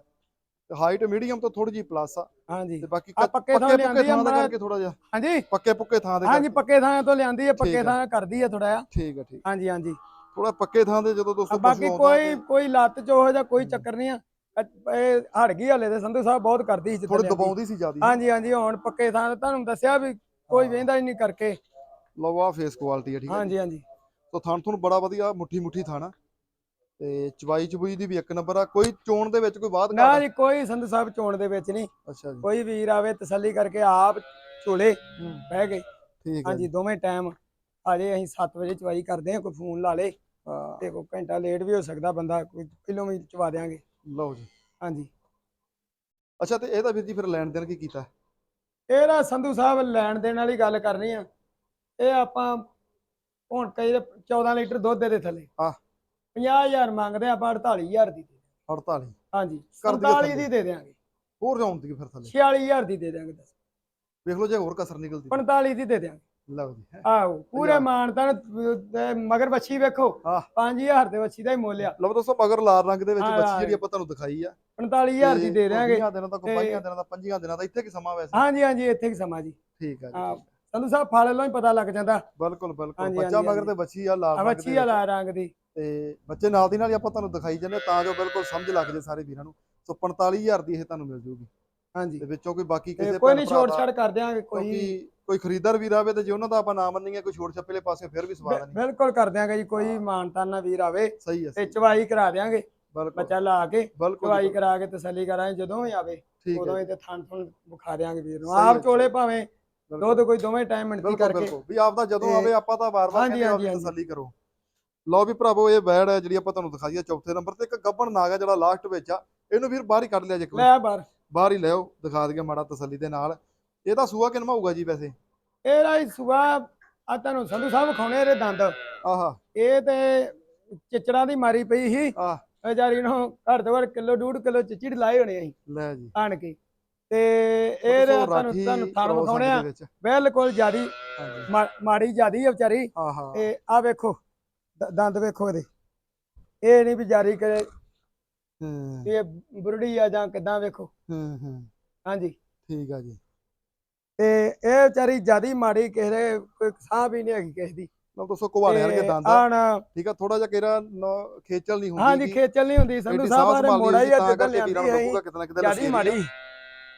ਤੇ ਹਾਈਟ ਮੀਡੀਅਮ ਤੋਂ ਥੋੜੀ ਜੀ ਪਲੱਸ ਆ। ਹਾਂਜੀ। ਤੇ ਬਾਕੀ ਪੱਕੇ ਥਾਂ ਪੱਕੇ ਥਾਂ ਦਾ ਕਰਕੇ ਥੋੜਾ ਜਿਹਾ। ਹਾਂਜੀ। ਪੱਕੇ ਪੁੱਕੇ ਥਾਂ ਦੇ ਹਾਂਜੀ ਪੱਕੇ ਥਾਂ ਤੋਂ ਲਿਆਂਦੀ ਆ ਠੀਕ ਪੱਕੇ। ਥਾਂ ਕਰਦੀ ਆ ਥੋੜਾ ਜਿਹਾ। ਠੀਕ ਆ ਠੀਕ ਹਾਂਜੀ ਹਾਂਜੀ। ਥੋੜਾ ਪੱਕੇ ਥਾਂ ਦੇ ਜਦੋਂ ਦੋਸਤੋ ਬਾਕੀ ਕੋਈ ਕੋਈ ਲੱਤ ਚ ਉਹ ਜਿਹਾ ਕੋਈ ਚੱਕਰ ਨਹੀਂ ਆ। ਇਹ ਹਟ ਗਈ ਹਲੇ ਤੇ ਸੰਧੂ ਸਾਹਿਬ ਬਹੁਤ ਕਰਦੀ ਸੀ ਥੋੜੀ। ਦਬਾਉਂਦੀ ਸੀ ਜਿਆਦੀ। ਹਾਂਜੀ ਹਾਂਜੀ ਹੁਣ ਪੱਕੇ ਥਾਂ ਤੇ ਤੁਹਾਨੂੰ ਦੱਸਿਆ ਵੀ ਕੋਈ ਹਾਂ। ਵੇਂਦਾ ਹੀ ਨਹੀਂ ਕਰਕੇ। ਲਓ ਆ ਫੇਸ ਕੁਆਲਿਟੀ ਆ ਠੀਕ ਜੀ। ਹਾਂਜੀ ਹਾਂਜੀ। ਸੋ ਥਣ ਤੁਹਾਨੂੰ ਬੜਾ ਵਧੀਆ ਮੁੱਠੀ ਮੁੱਠੀ ਥਾਣਾ ਤੇ ਚਵਾਈ ਚਬੂਈ ਦੀ ਵੀ ਇੱਕ ਨੰਬਰ ਆ। ਕੋਈ ਚੋਣ ਦੇ ਵਿੱਚ ਕੋਈ ਬਾਤ ਨਾ ਜੀ ਕੋਈ ਸੰਧੂ ਸਾਹਿਬ ਚੋਣ ਦੇ ਵਿੱਚ ਨਹੀਂ। ਅੱਛਾ ਜੀ। ਕੋਈ ਵੀਰ ਆਵੇ ਤਸੱਲੀ ਕਰਕੇ ਆਪ ਝੋਲੇ ਹੂੰ, ਬਹਿ ਗਏ। ਠੀਕ ਹੈ ਹਾਂਜੀ ਦੋਵੇਂ ਟਾਈਮ ਆਜੇ ਅਸੀਂ 7 ਵਜੇ ਚਵਾਈ ਕਰਦੇ ਆ ਕੋਈ ਫੋਨ ਲਾ ਲੇ ਹਾਂ, ਤੇ ਕੋਈ ਘੰਟਾ ਲੇਟ ਵੀ ਹੋ ਸਕਦਾ ਬੰਦਾ ਕੋਈ ਪਹਿਲੋਂ ਵੀ ਚਵਾ ਦਿਆਂਗੇ। ਲਓ ਜੀ। ਹਾਂਜੀ। ਅੱਛਾ ਤੇ ਇਹਦਾ ਵੀਰ ਜੀ ਫਿਰ ਲੈਣ ਦੇਣ ਕੀ ਕੀਤਾ? ਇਹਦਾ ਸੰਧੂ ਸਾਹਿਬ ਲੈਣ ਦੇਣ ਵਾਲੀ ਗੱਲ ਕਰਨੀ ਆ। ਇਹ ਆਪਾਂ ਹੁਣ ਕਈ 14 ਲੀਟਰ ਦੁੱਧ ਦੇ ਥੱਲੇ। ਹਾਂ। 50000 ਮੰਗਦੇ ਆਪਾਂ 48000 ਦੀ ਦੇ ਦਿਆਂਗੇ। 48 ਹਾਂਜੀ ਕਰ ਦਈਏ 47 ਥੱਲੇ। ਦੀ ਦੇ ਦੇਾਂਗੇ ਹੋਰ ਜਾਉਣ ਦੀ ਫਿਰ ਥੱਲੇ। 46000 ਦੀ ਦੇ ਦੇਾਂਗੇ ਵੇਖ ਲਓ ਜੇ ਹੋਰ ਕਸਰ ਨਿਕਲਦੀ 45 ਦੀ ਦੇ ਦੇਾਂਗੇ ਲਓ ਜੀ। ਆਹੋ ਪੂਰੇ ਪੰਜਾਹ। ਮਾਨਤਾਨ ਤੇ ਮਗਰ ਬੱਚੀ ਵੇਖੋ। ਹਾਂ। 5000 ਦੇ ਬੱਚੀ ਦਾ ਹੀ ਮੁੱਲ ਆ। ਲਓ ਦੋਸਤੋ ਮਗਰ ਲਾਲ ਰੰਗ ਦੇ ਵਿੱਚ ਬੱਚੀ। ਜਿਹੜੀ ਆਪਾਂ ਤੁਹਾਨੂੰ ਦਿਖਾਈ ਆ। 45000 ਦੀ ਦੇ ਦੇਾਂਗੇ 20 ਦਿਨਾਂ ਦਾ ਕੋਈ ਤੇ- 5 ਦਿਨਾਂ ਦਾ 5 ਦਿਨਾਂ ਦਾ ਇੱਥੇ ਕੀ ਸਮਾਂ ਵੈਸੇ? ਹਾਂਜੀ ਹਾਂਜੀ ਇੱਥੇ ਹੀ ਸਮਾਂ ਜੀ। ਠੀਕ ਆ ਜੀ ਸੰਧੂ ਸਾਹਿਬ ਫਲ ਲੋ ਹੀ ਪਤਾ ਲੱਗ ਜਾਂਦਾ। ਬਿਲਕੁਲ ਬਿਲਕੁਲ। ਹਾਂਜੀ, ਬੱਚਾ ਹਾਂਜੀ, ਮਗਰ ਤੇ ਬੱਚੀ ਆ ਲਾਲ ਆ ਰੰਗ ਦੇ ਬੱਚੀ ਆ ਵਿੱਚ। ਲਾ ਰੰਗ ਦੀ। ਤੇ ਬੱਚੇ ਨਾਲ ਦੀ ਨਾਲ ਹੀ ਆਪਾਂ ਤੁਹਾਨੂੰ ਦਿਖਾਈ ਜਾਂਦੇ ਹਾਂ ਤਾਂ ਜੋ ਬਿਲਕੁਲ ਸਮਝ ਲੱਗ ਜੇ ਸਾਰੇ ਵੀਰਾਂ ਨੂੰ। ਸੋ 45000 ਦੀ ਇਹ ਤੁਹਾਨੂੰ ਮਿਲ ਜੂਗੀ। ਹਾਂਜੀ। ਤੇ ਵਿੱਚੋਂ ਕੋਈ ਬਾਕੀ ਤੇ ਕਿਸੇ ਕੋਈ ਭੈਣ ਨਹੀਂ ਭਰਾ ਦਾ- ਛਾੜ ਕਰ ਦਿਆਂਗੇ ਕੋਈ ਕਿਉਂਕਿ ਕੋਈ ਖਰੀਦਦਾਰ ਵੀਰ ਆਵੇ ਤੇ ਜੇ ਉਹਨਾਂ ਦਾ ਆਪਾਂ ਨਾਮ ਮੰਨੀਏ ਕੋਈ ਛੋਟ ਛੱਪੇਲੇ ਪਾਸੇ ਫਿਰ ਵੀ ਸਵਾਦ ਬਿ- ਨਹੀਂ ਬਿਲਕੁਲ ਕਰ ਦਿਆਂਗੇ ਜੀ ਕੋਈ ਮਾਨਤਾਨ ਨਾ ਵੀਰ ਆਵੇ ਸਹੀ ਹੈ ਤੇ ਸਹੀ ਹੈ। ਚਵਾਈ ਕਰਾ ਦਿਆਂਗੇ। ਬਿਲਕੁਲ। ਬੱਚਾ ਲਾ ਕੇ ਬਿਲਕੁਲ ਚਵਾਈ ਜੀ, ਕਰਾ ਕੇ ਤਸੱਲੀ ਕਰਾਂਗੇ ਜਦੋਂ ਵੀ ਆਵੇ ਠੀਕ ਉਦੋਂ ਹੈ ਹੀ ਤੇ ਥਣ ਥਣ ਵਿਖਾ ਦਿਆਂਗੇ ਵੀਰ ਨੂੰ। ਸਹੀ ਹੈ ਆਪ ਜੀ। ਚੋਲੇ ਭਾਵੇਂ ਦੁੱਧ ਕੋਈ ਦੋਵੇਂ ਟਾਈਮ ਮਿੰਟੀ ਬਿਲਕੁਲ ਕਰਕੇ ਬਿਲਕੁਲ। ਵੀ ਆਪਦਾ ਜਦੋਂ ਆਵੇ ਆਪਾਂ ਤਾਂ ਵਾਰ-ਵਾਰ ਹਾਂਜੀ, ਕਹਿੰਦੇ ਹਾਂਜੀ, ਆਪਦੀ ਹਾਂਜੀ। ਤਸੱਲੀ ਕਰੋ। ਲਓ ਵੀ ਭਰਾਵੋ ਇਹ ਬੈੜ ਹੈ ਜਿਹੜੀ ਆਪਾਂ ਤੁਹਾਨੂੰ ਦਿਖਾਈ ਹੈ ਚੌਥੇ ਨੰਬਰ ਤੇ। ਇੱਕ ਗੱਬਣ ਨਾਗ ਹੈ ਜਿਹੜਾ ਲਾਸਟ ਵਿੱਚ ਆ। ਇਹਨੂੰ ਵੀਰ ਬਾਹਰ ਹੀ ਕੱਢ ਲਿਆ ਜੇ ਵਾਰ ਲੈ ਬਾਹਰ। ਬਾਹਰ ਹੀ ਲਿਆਓ ਦਿਖਾ ਦਈਏ ਮਾੜਾ ਤਸੱਲੀ ਦੇ ਨਾਲ। ਇਹਦਾ ਸੂਆ ਕਿੰਨਾ ਹੋਊਗਾ ਜੀ ਵੈਸੇ? ਇਹਦਾ ਹੀ ਸੁਆ ਆ ਤੁਹਾਨੂੰ ਸੰਧੂ ਸਾਹਿਬ ਵਿਖਾਉਣੇ ਇਹਦੇ ਦੰਦ। ਆਹਾ। ਇਹ ਤੇ ਚਿਚੜਾਂ ਦੀ ਮਾਰੀ ਪਈ ਸੀ। ਆਹ। ਵਿਚਾਰੀ ਨੂੰ ਘੱਟ ਤੋਂ ਘੱਟ ਕਿਲੋ ਡੂਢ ਕਿਲੋ ਚਿਚੜ ਲਾਏ ਹੋਣੇ ਅਸੀਂ। ਲੈ ਜੀ। ਆਣ ਕੇ। ਤੇ ਇਹ ਦੋਸਤੋ, ਤੁਹਾਨੂੰ ਤੁਹਾਨੂੰ ਵਿਖਾਉਣੇ ਅੰਗ ਆ। ਬਿਲਕੁਲ ਜਿਆਦੀ ਮਾੜੀ ਜਿਆਦੀ ਆ ਵਿਚਾਰੀ। ਤੇ ਆ ਵੇਖੋ ਦੰਦ ਵੇਖੋ ਇਹਦੇ। ਇਹ ਨਹੀਂ ਵੀ ਜਾਰੀ ਕਰੇ। ਹੂੰ। ਇਹ ਬੁਰੜੀ ਆ ਜਾਂ ਕਿਦਾਂ ਵੇਖੋ। ਹੂੰ ਹੂੰ। ਹਾਂਜੀ। ਠੀਕ ਆ ਜੀ। ਤੇ ਇਹ ਵਿਚਾਰੀ ਜਿਆਦੀ ਮਾੜੀ ਕਿਸੇ ਦੇ ਕੋਈ ਸਾਹ ਵੀ ਨਹੀਂ ਹੈਗੀ ਕਿਸੇ ਦੀ। ਲਓ ਦੋਸਤੋ ਕੁਹਾੜੇ ਵਰਗੇ ਦੰਦ। ਠੀਕ ਆ ਥੋੜਾ ਜਿਹਾ ਕਿਹੜਾ ਖੇਚਲ ਨਹੀਂ ਹੁੰਦੀ ਹਾਂਜੀ। ਖੇਚਲ ਨਹੀਂ ਹੁੰਦੀ। ਸੰਧੂ ਸਾਹਿਬ ਸੰਭਾਲੀ ਮੋੜਾ ਹੀ ਕਰਕੇ ਵੀਰਾਂ ਲਿਆਂਦੀ ਨੂੰ ਹੈ ਨਾ ਜਿਆਦੀ ਮਾੜੀ।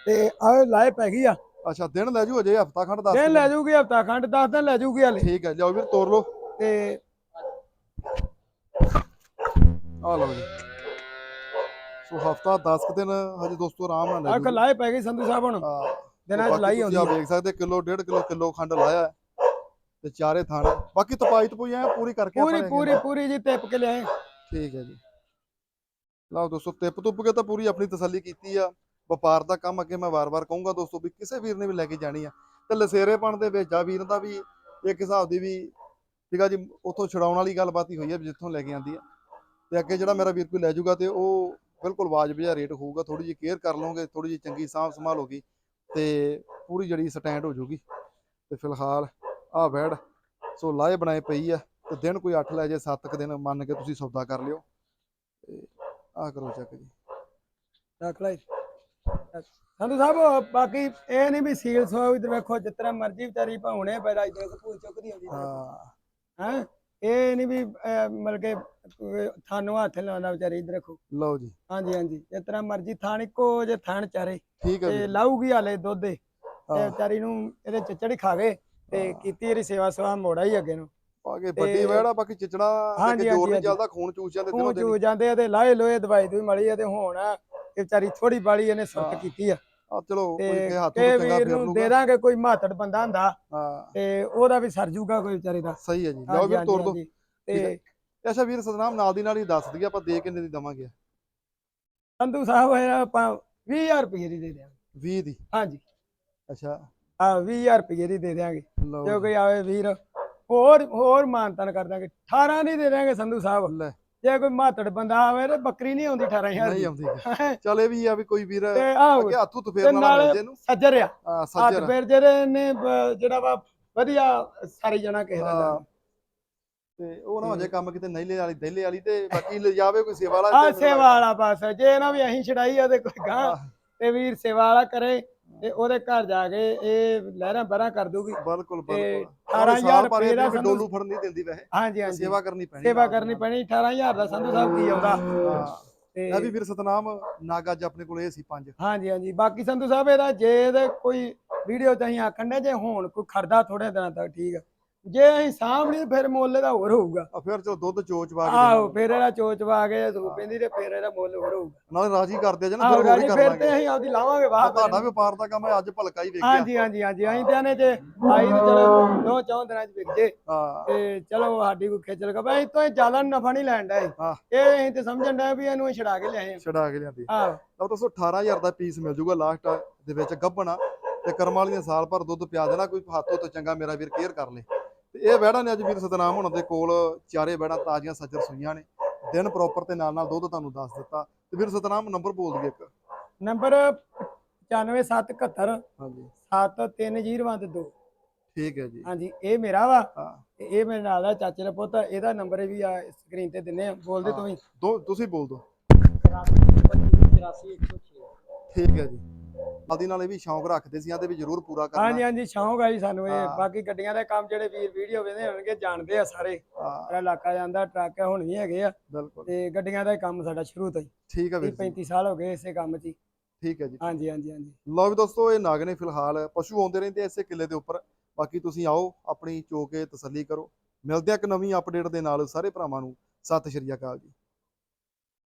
ਤੇ ਆ ਲਾਏ ਪੈ ਗਈ ਆ। ਅੱਛਾ ਦਿਨ ਲੈ ਜੂ ਅਜੇ ਹਫਤਾ ਖੰਡ ਦੱਸ ਦਿਨ ਲੈ ਜੂਗੀ ਹਫਤਾ ਖੰਡ 10 ਦਿਨ ਲੈ ਜੂਗੀ ਹਲੇ। ਠੀਕ ਹੈ ਜਾਓ ਵੀਰ ਤੋਰ ਲਓ। ਤੇ ਆ ਲਓ ਜੀ। ਸੋ ਹਫਤਾ 10 ਦਿਨ ਹਜੇ ਦੋਸਤੋ ਆਰਾਮ ਨਾਲ ਲੈ ਅੱਖ ਲਾਏ ਪੈ ਗਈ ਸੰਧੂ ਸਾਹਿਬ ਹੁਣ। ਦਿਨਾਂ ਚ ਲਾਈ ਆਉਂਦੀ ਆ। ਵੇਖ ਸਕਦੇ ਕਿਲੋ ਡੇਢ ਕਿਲੋ ਕਿਲੋ ਖੰਡ ਲਾਇਆ। ਤੇ ਚਾਰੇ ਥਾਣ। ਬਾਕੀ ਤਪਾਈ ਤਪੂਈ ਐ ਪੂਰੀ ਕਰਕੇ ਪੂਰੀ ਪੂਰੀ ਪੂਰੀ ਜੀ ਟਿਪ ਕੇ ਲਿਆਏ। ਠੀਕ ਹੈ ਜੀ। ਲਓ ਦੋਸਤੋ ਤਿਪ ਤੁਪ ਕੇ ਤਾਂ ਪੂਰੀ ਆਪਣੀ ਤਸੱਲੀ ਕੀਤੀ ਆ। ਵਪਾਰ ਦਾ ਕੰਮ ਅੱਗੇ ਮੈਂ ਵਾਰ-ਵਾਰ ਕਹੂੰਗਾ ਦੋਸਤੋ ਵੀ ਕਿਸੇ ਵੀਰ ਨੇ ਵੀ ਲੈ ਕੇ ਜਾਣੀ ਆ। ਤੇ ਲਸੇਰੇਪਣ ਦੇ ਵਿੱਚ ਆ ਵੀਰ ਦਾ ਵੀ ਇੱਕ ਹਿਸਾਬ ਦੀ ਵੀ ਠੀਕ ਆ ਜੀ, ਉੱਥੋਂ ਛਡਾਉਣ ਵਾਲੀ ਗੱਲਬਾਤ ਹੀ ਹੋਈ ਹੈ ਵੀ ਜਿੱਥੋਂ ਲੈ ਕੇ ਆਂਦੀ ਆ। ਤੇ ਅੱਗੇ ਜਿਹੜਾ ਮੇਰਾ ਵੀਰ ਕੋਈ ਲੈ ਜਾਊਗਾ ਤੇ ਉਹ ਬਿਲਕੁਲ ਵਾਜਬ ਜਿਹਾ ਰੇਟ ਹੋਊਗਾ ਥੋੜੀ ਜਿਹੀ ਕੇਅਰ ਕਰ ਲਓਗੇ ਥੋੜੀ ਜਿਹੀ ਚੰਗੀ ਸਾਂਭ ਸੰਭਾਲ ਹੋਗੀ ਤੇ ਪੂਰੀ ਜਿਹੜੀ ਸਟੈਂਡ ਹੋ ਜਾਊਗੀ ਤੇ ਫਿਲਹਾਲ ਆਹ ਵੈੜ ਸੋ ਲਾਏ ਬਣਾਏ ਪਈ ਆ ਤੇ ਦਿਨ ਕੋਈ 8 ਲੈ ਜੇ 7 ਕ ਦਿਨ ਮੰਨ ਕੇ ਤੁਸੀਂ ਸੌਦਾ ਕਰ ਲਿਓ। ਤੇ ਆਹ ਕਰੋ ਚੱਕ ਜੀ। ਰੱਖ ਲੈ ਸੰਧੂ ਸਾਹਿਬ ਬਾਕੀ ਇਹ ਨਹੀਂ ਵੀ ਸੀਲ ਸੋ ਇਧਰ ਵੇਖੋ ਤਰ੍ਹਾਂ ਮਰਜ਼ੀ ਵਿਚਾਰੀ ਭਾਉਣੇ ਪੈਦਾ ਇਧਰ ਸਪੂਨ ਚੁੱਕਦੀ ਹੁੰਦੀ ਹਾਂ। ਹੈ? ਇਹ ਨਹੀਂ ਵੀ ਮਤਲਬ ਕਿ ਥਾਨੂੰ ਹੱਥ ਲਾਉਂਦਾ ਵਿਚਾਰੀ ਇਧਰ ਦੇਖੋ ਲਓ ਜੀ। ਹਾਂਜੀ ਹਾਂਜੀ। ਜਿਸ ਤਰ੍ਹਾਂ ਮਰਜ਼ੀ ਥਾਣ ਇੱਕੋ ਜੇ ਥਾਣ ਚਾਰੇ। ਠੀਕ ਹੈ ਤੇ ਲਾਊਗੀ ਹਾਲੇ ਦੁੱਧ ਦੇ ਤੇ ਵਿਚਾਰੀ ਨੂੰ ਇਹਦੇ ਚਿੱਚੜ ਖਾ ਗਏ ਤੇ। ਕੀਤੀ ਇਹਦੀ ਸੇਵਾ ਸਵਾ ਮੋੜਾ ਹੀ ਅੱਗੇ ਨੂੰ। ਤੇ- ਵੱਡੀ ਵੈੜ ਆ ਬਾਕੀ ਚਿਚੜਾ ਤੇ ਜ਼ੋਰ ਨਹੀਂ। ਚੱਲਦਾ ਖੂਨ ਚੂਸ ਜਾਂਦੇ ਦਿਨੋਂ ਦਿਨ ਜਾਂਦੇ ਆ ਤੇ ਲਾਏ ਲੋਏ ਦਵਾਈ ਦੂਈ ਮਲੀ ਆ ਤੇ ਹੁਣ ਇਹ ਵਿਚਾਰੀ ਥੋੜੀ ਬਾਲੀ ਇਹਨੇ ਹਾਂ। ਕੀਤੀ ਆ। ਆ ਚਲੋ ਕੋਈ ਹੱਥ ਕੇ ਤੋਂ ਚੰਗਾ ਵੀਰ ਫੇਰ ਨੂੰ ਦੇ ਲੂਗਾ ਦਾਂਗੇ ਕੋਈ ਮਾਤੜ ਬੰਦਾ ਹੁੰਦਾ ਹਾਂ। ਤੇ ਉਹਦਾ ਵੀ ਸਰ ਜੂਗਾ ਕੋਈ ਵਿਚਾਰੇ ਦਾ। ਸਹੀ ਹੈ ਜੀ। ਲਓ ਹਾਂਜੀ, ਵੀਰ ਹਾਂਜੀ, ਤੋੜ ਦੋ। ਹਾਂਜੀ। ਤੇ ਅੱਛਾ ਵੀਰ ਸਤਨਾਮ ਨਾਲ ਦੀ ਨਾਲ ਹੀ ਦੱਸ ਦਈਏ ਆਪਾਂ ਦੇ ਕਿੰਨੇ ਦੀ ਦਵਾਂਗੇ? ਸੰਧੂ ਸਾਹਿਬ ਇਹ ਆਪਾਂ 20000 ਰੁਪਏ ਦੀ ਦੇ ਦਿਆਂਗੇ। 20 ਦੀ? ਹਾਂਜੀ। ਅੱਛਾ। ਆ 20000 ਰੁਪਏ ਦੀ ਦੇ ਦਿਆਂਗੇ। ਲਓ ਜੋ। ਕੋਈ ਆਵੇ ਵੀਰ ਹੋਰ ਹੋਰ ਮਾਨਤਨ ਕਰ ਦਾਂਗੇ 18 ਨਹੀਂ ਦੇ ਦਿਆਂਗੇ ਸੰਧੂ ਸਾਹਿਬ। ਲੈ। ਜੇ ਕੋਈ ਮਾਤੜ ਬੰਦਾ ਆਵੇ ਤੇ ਬੱਕਰੀ ਨਹੀਂ ਆਉਂਦੀ 18000 ਨਹੀਂ ਆਉਂਦੀ। ਚੱਲ ਇਹ ਵੀ ਆ ਵੀ ਕੋਈ ਵੀਰ ਤੇ ਆਹੋ ਅੱਗੇ ਹੱਥ ਹੁੱਥ ਤੇ ਫੇਰਨ ਵਾਲਾ ਨਾਲੇ ਮਿਲ ਜੇ ਇਹਨੂੰ। ਸੱਜਰ ਆ। ਹੱਥ ਸੱਜਰ ਫੇਰ ਜਿਹੜੇ ਨੇ ਬ- ਜਿਹੜਾ ਵਾ ਵਧੀਆ ਸਾਰੀ ਜਣਾ ਕਿਸੇ ਦਾ ਹਾਂ। ਤੇ ਉਹ ਨਾ ਹੋ ਜਾਏ ਕੰਮ ਕਿਤੇ ਨਹੀਂਲੇ ਵਾਲੀ ਦਹਿਲੇ ਵਾਲੀ ਤੇ ਬਾਕੀ ਲੈ ਜਾਵੇ ਕੋਈ ਸੇਵਾ ਵਾਲਾ ਆ ਤੇ ਸੇਵਾ ਵਾਲਾ ਬਸ ਜੇ ਨਾ ਵੀ ਅਸੀਂ ਛਡਾਈ ਆ ਤੇ ਕੋਈ ਗਾਂ ਤੇ ਵੀਰ ਸੇਵਾ ਵਾਲਾ ਕਰੇ। ਤੇ ਉਹਦੇ ਘਰ ਜਾ ਕੇ ਇਹ ਲਹਿਰਾਂ ਬਹਿਰਾਂ ਕਰ ਦੂਗੀ ਬਿਲਕੁਲ ਬਿਲਕੁਲ। 18,000 ਪਰ ਇਹ ਰੁਪਏ ਦਾ ਡੋਲੂ ਫੜਨ ਨਹੀਂ ਦਿੰਦੀ ਵੈਸੇ। ਹਾਂਜੀ ਹਾਂਜੀ। ਸੇਵਾ ਕਰਨੀ ਪੈਣੀ ਸੇਵਾ ਕਰਨੀ। ਪੈਣੀ 18000 ਦਾ ਸੰਧੂ ਸਾਹਿਬ ਕੀ ਆਉਂਦਾ। ਤੇ ਇਹ ਵੀ ਵੀਰ ਸਤਨਾਮ ਨਾਗ ਅੱਜ ਆਪਣੇ ਕੋਲ ਇਹ ਸੀ ਪੰਜ। ਹਾਂਜੀ ਹਾਂਜੀ। ਬਾਕੀ ਸੰਧੂ ਸਾਹਿਬ ਇਹਦਾ ਜੇ ਕੋਈ ਵੀਡੀਓ ਚ ਅਸੀਂ ਆਖਣ ਦੇ ਜੇ ਹੁਣ ਕੋਈ ਖੜਦਾ ਥੋੜੇ ਦਿਨਾਂ ਤੱਕ ਠੀਕ ਆ। ਜੇ ਅਸੀਂ ਸਾਹਮਣੇ ਫਿਰ ਮੁੱਲ ਦਾ ਹੋਰ ਹੋਊਗਾ। ਆ ਫਿਰ ਚਲੋ ਦੁੱਧ ਚੋਚ ਵਾ ਕੇ ਆਹੋ। ਫਿਰ ਇਹਦਾ ਚੋਚਵਾ ਕੇ ਸੂ ਪੈਂਦੀ ਤੇ ਫਿਰ ਇਹਦਾ ਮੁੱਲ ਹੋਰ ਹੋਊਗਾ। ਨਾਲੇ ਰਾਜੀ ਕਰਦੇ ਜੇ ਨਾ ਫਿਰ ਹੋਰ ਹੀ ਕਰ ਫਿਰ ਲਾਂਗੇ ਤੇ ਅਸੀਂ ਆਪਦੀ ਲਾਵਾਂਗੇ ਵਾਹ ਤੁਹਾਡਾ ਵਪਾਰ ਦਾ ਕੰਮ ਹੈ ਅੱਜ ਭਲਕਾ ਹੀ ਵੇਖਿਆ। ਹਾਂਜੀ ਹਾਂਜੀ ਹਾਂਜੀ ਅਸੀਂ ਤੇ ਆਨੇ ਜੇ ਆਈ ਤੇ ਚਲੋ ਦੋ ਚੌਂ ਦਿਨਾਂ ਚ ਵਿਕ ਜੇ ਹਾਂ। ਤੇ ਚਲੋ ਸਾਡੀ ਕੋਈ ਖੇਚਲ ਕਾ ਬਈ ਤੋਂ ਜ਼ਿਆਦਾ ਨਫਾ ਨਹੀਂ ਲੈਣ ਦਾ ਹਾਂ। ਇਹ ਅਸੀਂ ਤੇ ਸਮਝਣ ਦਾ ਵੀ ਇਹਨੂੰ ਛਡਾ ਕੇ ਲਿਆਏ ਛਡਾ ਕੇ ਲਿਆਂਦੀ। ਆਹੋ। ਤਾਂ ਦੋਸਤੋ 18000 ਦਾ ਪੀਸ ਮਿਲ ਜੂਗਾ ਲਾਸਟ ਦੇ ਵਿੱਚ ਗੱਭਣਾ। ਤੇ ਕਰਮ ਵਾਲੀਆਂ ਸਾਲ ਭਰ ਦੁੱਧ ਪਿਆ ਦੇਣਾ ਕੋਈ ਹੱਥੋਂ ਤੋਂ ਚੰਗਾ ਮੇਰਾ ਵੀਰ ਕੇਅਰ ਕਰ ਲੇ। ਤੇ ਇਹ ਵਹਿੜਾਂ ਨੇ ਅੱਜ ਵੀਰ ਸਤਨਾਮ ਹੋਣਾ ਦੇ ਕੋਲ ਚਾਰੇ ਵਹਿੜਾਂ ਤਾਜ਼ੀਆਂ ਸੱਜਰ ਸੂਈਆਂ ਨੇ। ਦਿਨ ਪ੍ਰੋਪਰ ਤੇ ਨਾਲ ਨਾਲ ਦੁੱਧ ਤੁਹਾਨੂੰ ਦੱਸ ਦਿੱਤਾ। ਤੇ ਵੀਰ ਸਤਨਾਮ ਨੰਬਰ ਬੋਲ ਦਈਏ ਇੱਕ। ਨੰਬਰ 95771 ਹਾਂਜੀ। 7302 ਠੀਕ ਹੈ ਜੀ। ਹਾਂਜੀ ਇਹ ਮੇਰਾ ਵਾ। ਤੇ ਇਹ ਮੇਰੇ ਨਾਲ ਦਾ ਚਾਚੇ ਦਾ ਪੁੱਤ। ਇਹਦਾ ਨੰਬਰ ਵੀ ਆ ਸਕਰੀਨ ਤੇ ਦਿੰਨੇ ਆ। ਬੋਲ ਦੇ ਤੂੰ ਵੀ ਦੋ। ਤੁਸੀਂ ਬੋਲ ਦਿਓ 84106 ਠੀਕ ਹੈ ਜੀ। ਆਦੀ ਨਾਲ ਇਹ ਵੀ ਸ਼ੌਂਕ ਰੱਖਦੇ ਸੀ ਆਦੇ ਵੀ ਜ਼ਰੂਰ ਪੂਰਾ ਕਰਨਾ। ਹਾਂਜੀ ਹਾਂਜੀ ਸ਼ੌਂਕ ਆ ਜੀ ਸਾਨੂੰ ਇਹ। ਬਾਕੀ ਗੱਡੀਆਂ ਦੇ ਕੰਮ ਜਿਹੜੇ ਵੀਰ ਵੀਡੀਓ ਵੇਖਦੇ ਹੋਣਗੇ ਜਾਣਦੇ ਆ ਸਾਰੇ। ਸਾਰਾ ਇਲਾਕਾ ਜਾਂਦਾ ਟਰੱਕ ਆ, ਹੁਣ ਵੀ ਹੈਗੇ ਆ। ਬਿਲਕੁਲ। ਤੇ ਗੱਡੀਆਂ ਦਾ ਕੰਮ ਸਾਡਾ ਸ਼ੁਰੂ ਤੋਂ ਹੀ। ਠੀਕ 30 ਵੀਰ ਜੀ। 35 ਸਾਲ ਹੋ ਗਏ ਇਸੇ ਕੰਮ 'ਚ ਹੀ। ਠੀਕ ਹੈ ਜੀ। ਹਾਂਜੀ ਹਾਂਜੀ ਹਾਂਜੀ। ਲਓ ਵੀ ਦੋਸਤੋ ਇਹ ਨਾਗ ਨੇ ਫਿਲਹਾਲ ਪਸ਼ੂ ਆਉਂਦੇ ਰਹਿੰਦੇ ਆ ਇਸੇ ਕਿੱਲੇ ਦੇ ਉੱਪਰ। ਬਾਕੀ ਤੁਸੀਂ ਆਓ ਆਪਣੀ ਚੋ ਕੇ ਤਸੱਲੀ ਕਰੋ। ਮਿਲਦੇ ਆ ਇੱਕ ਨਵੀਂ ਅਪਡੇਟ ਦੇ ਨਾਲ ਸਾਰੇ ਭਰਾਵਾਂ ਨੂੰ। ਸਤਿ ਸ਼੍ਰੀ ਅਕਾਲ ਜੀ।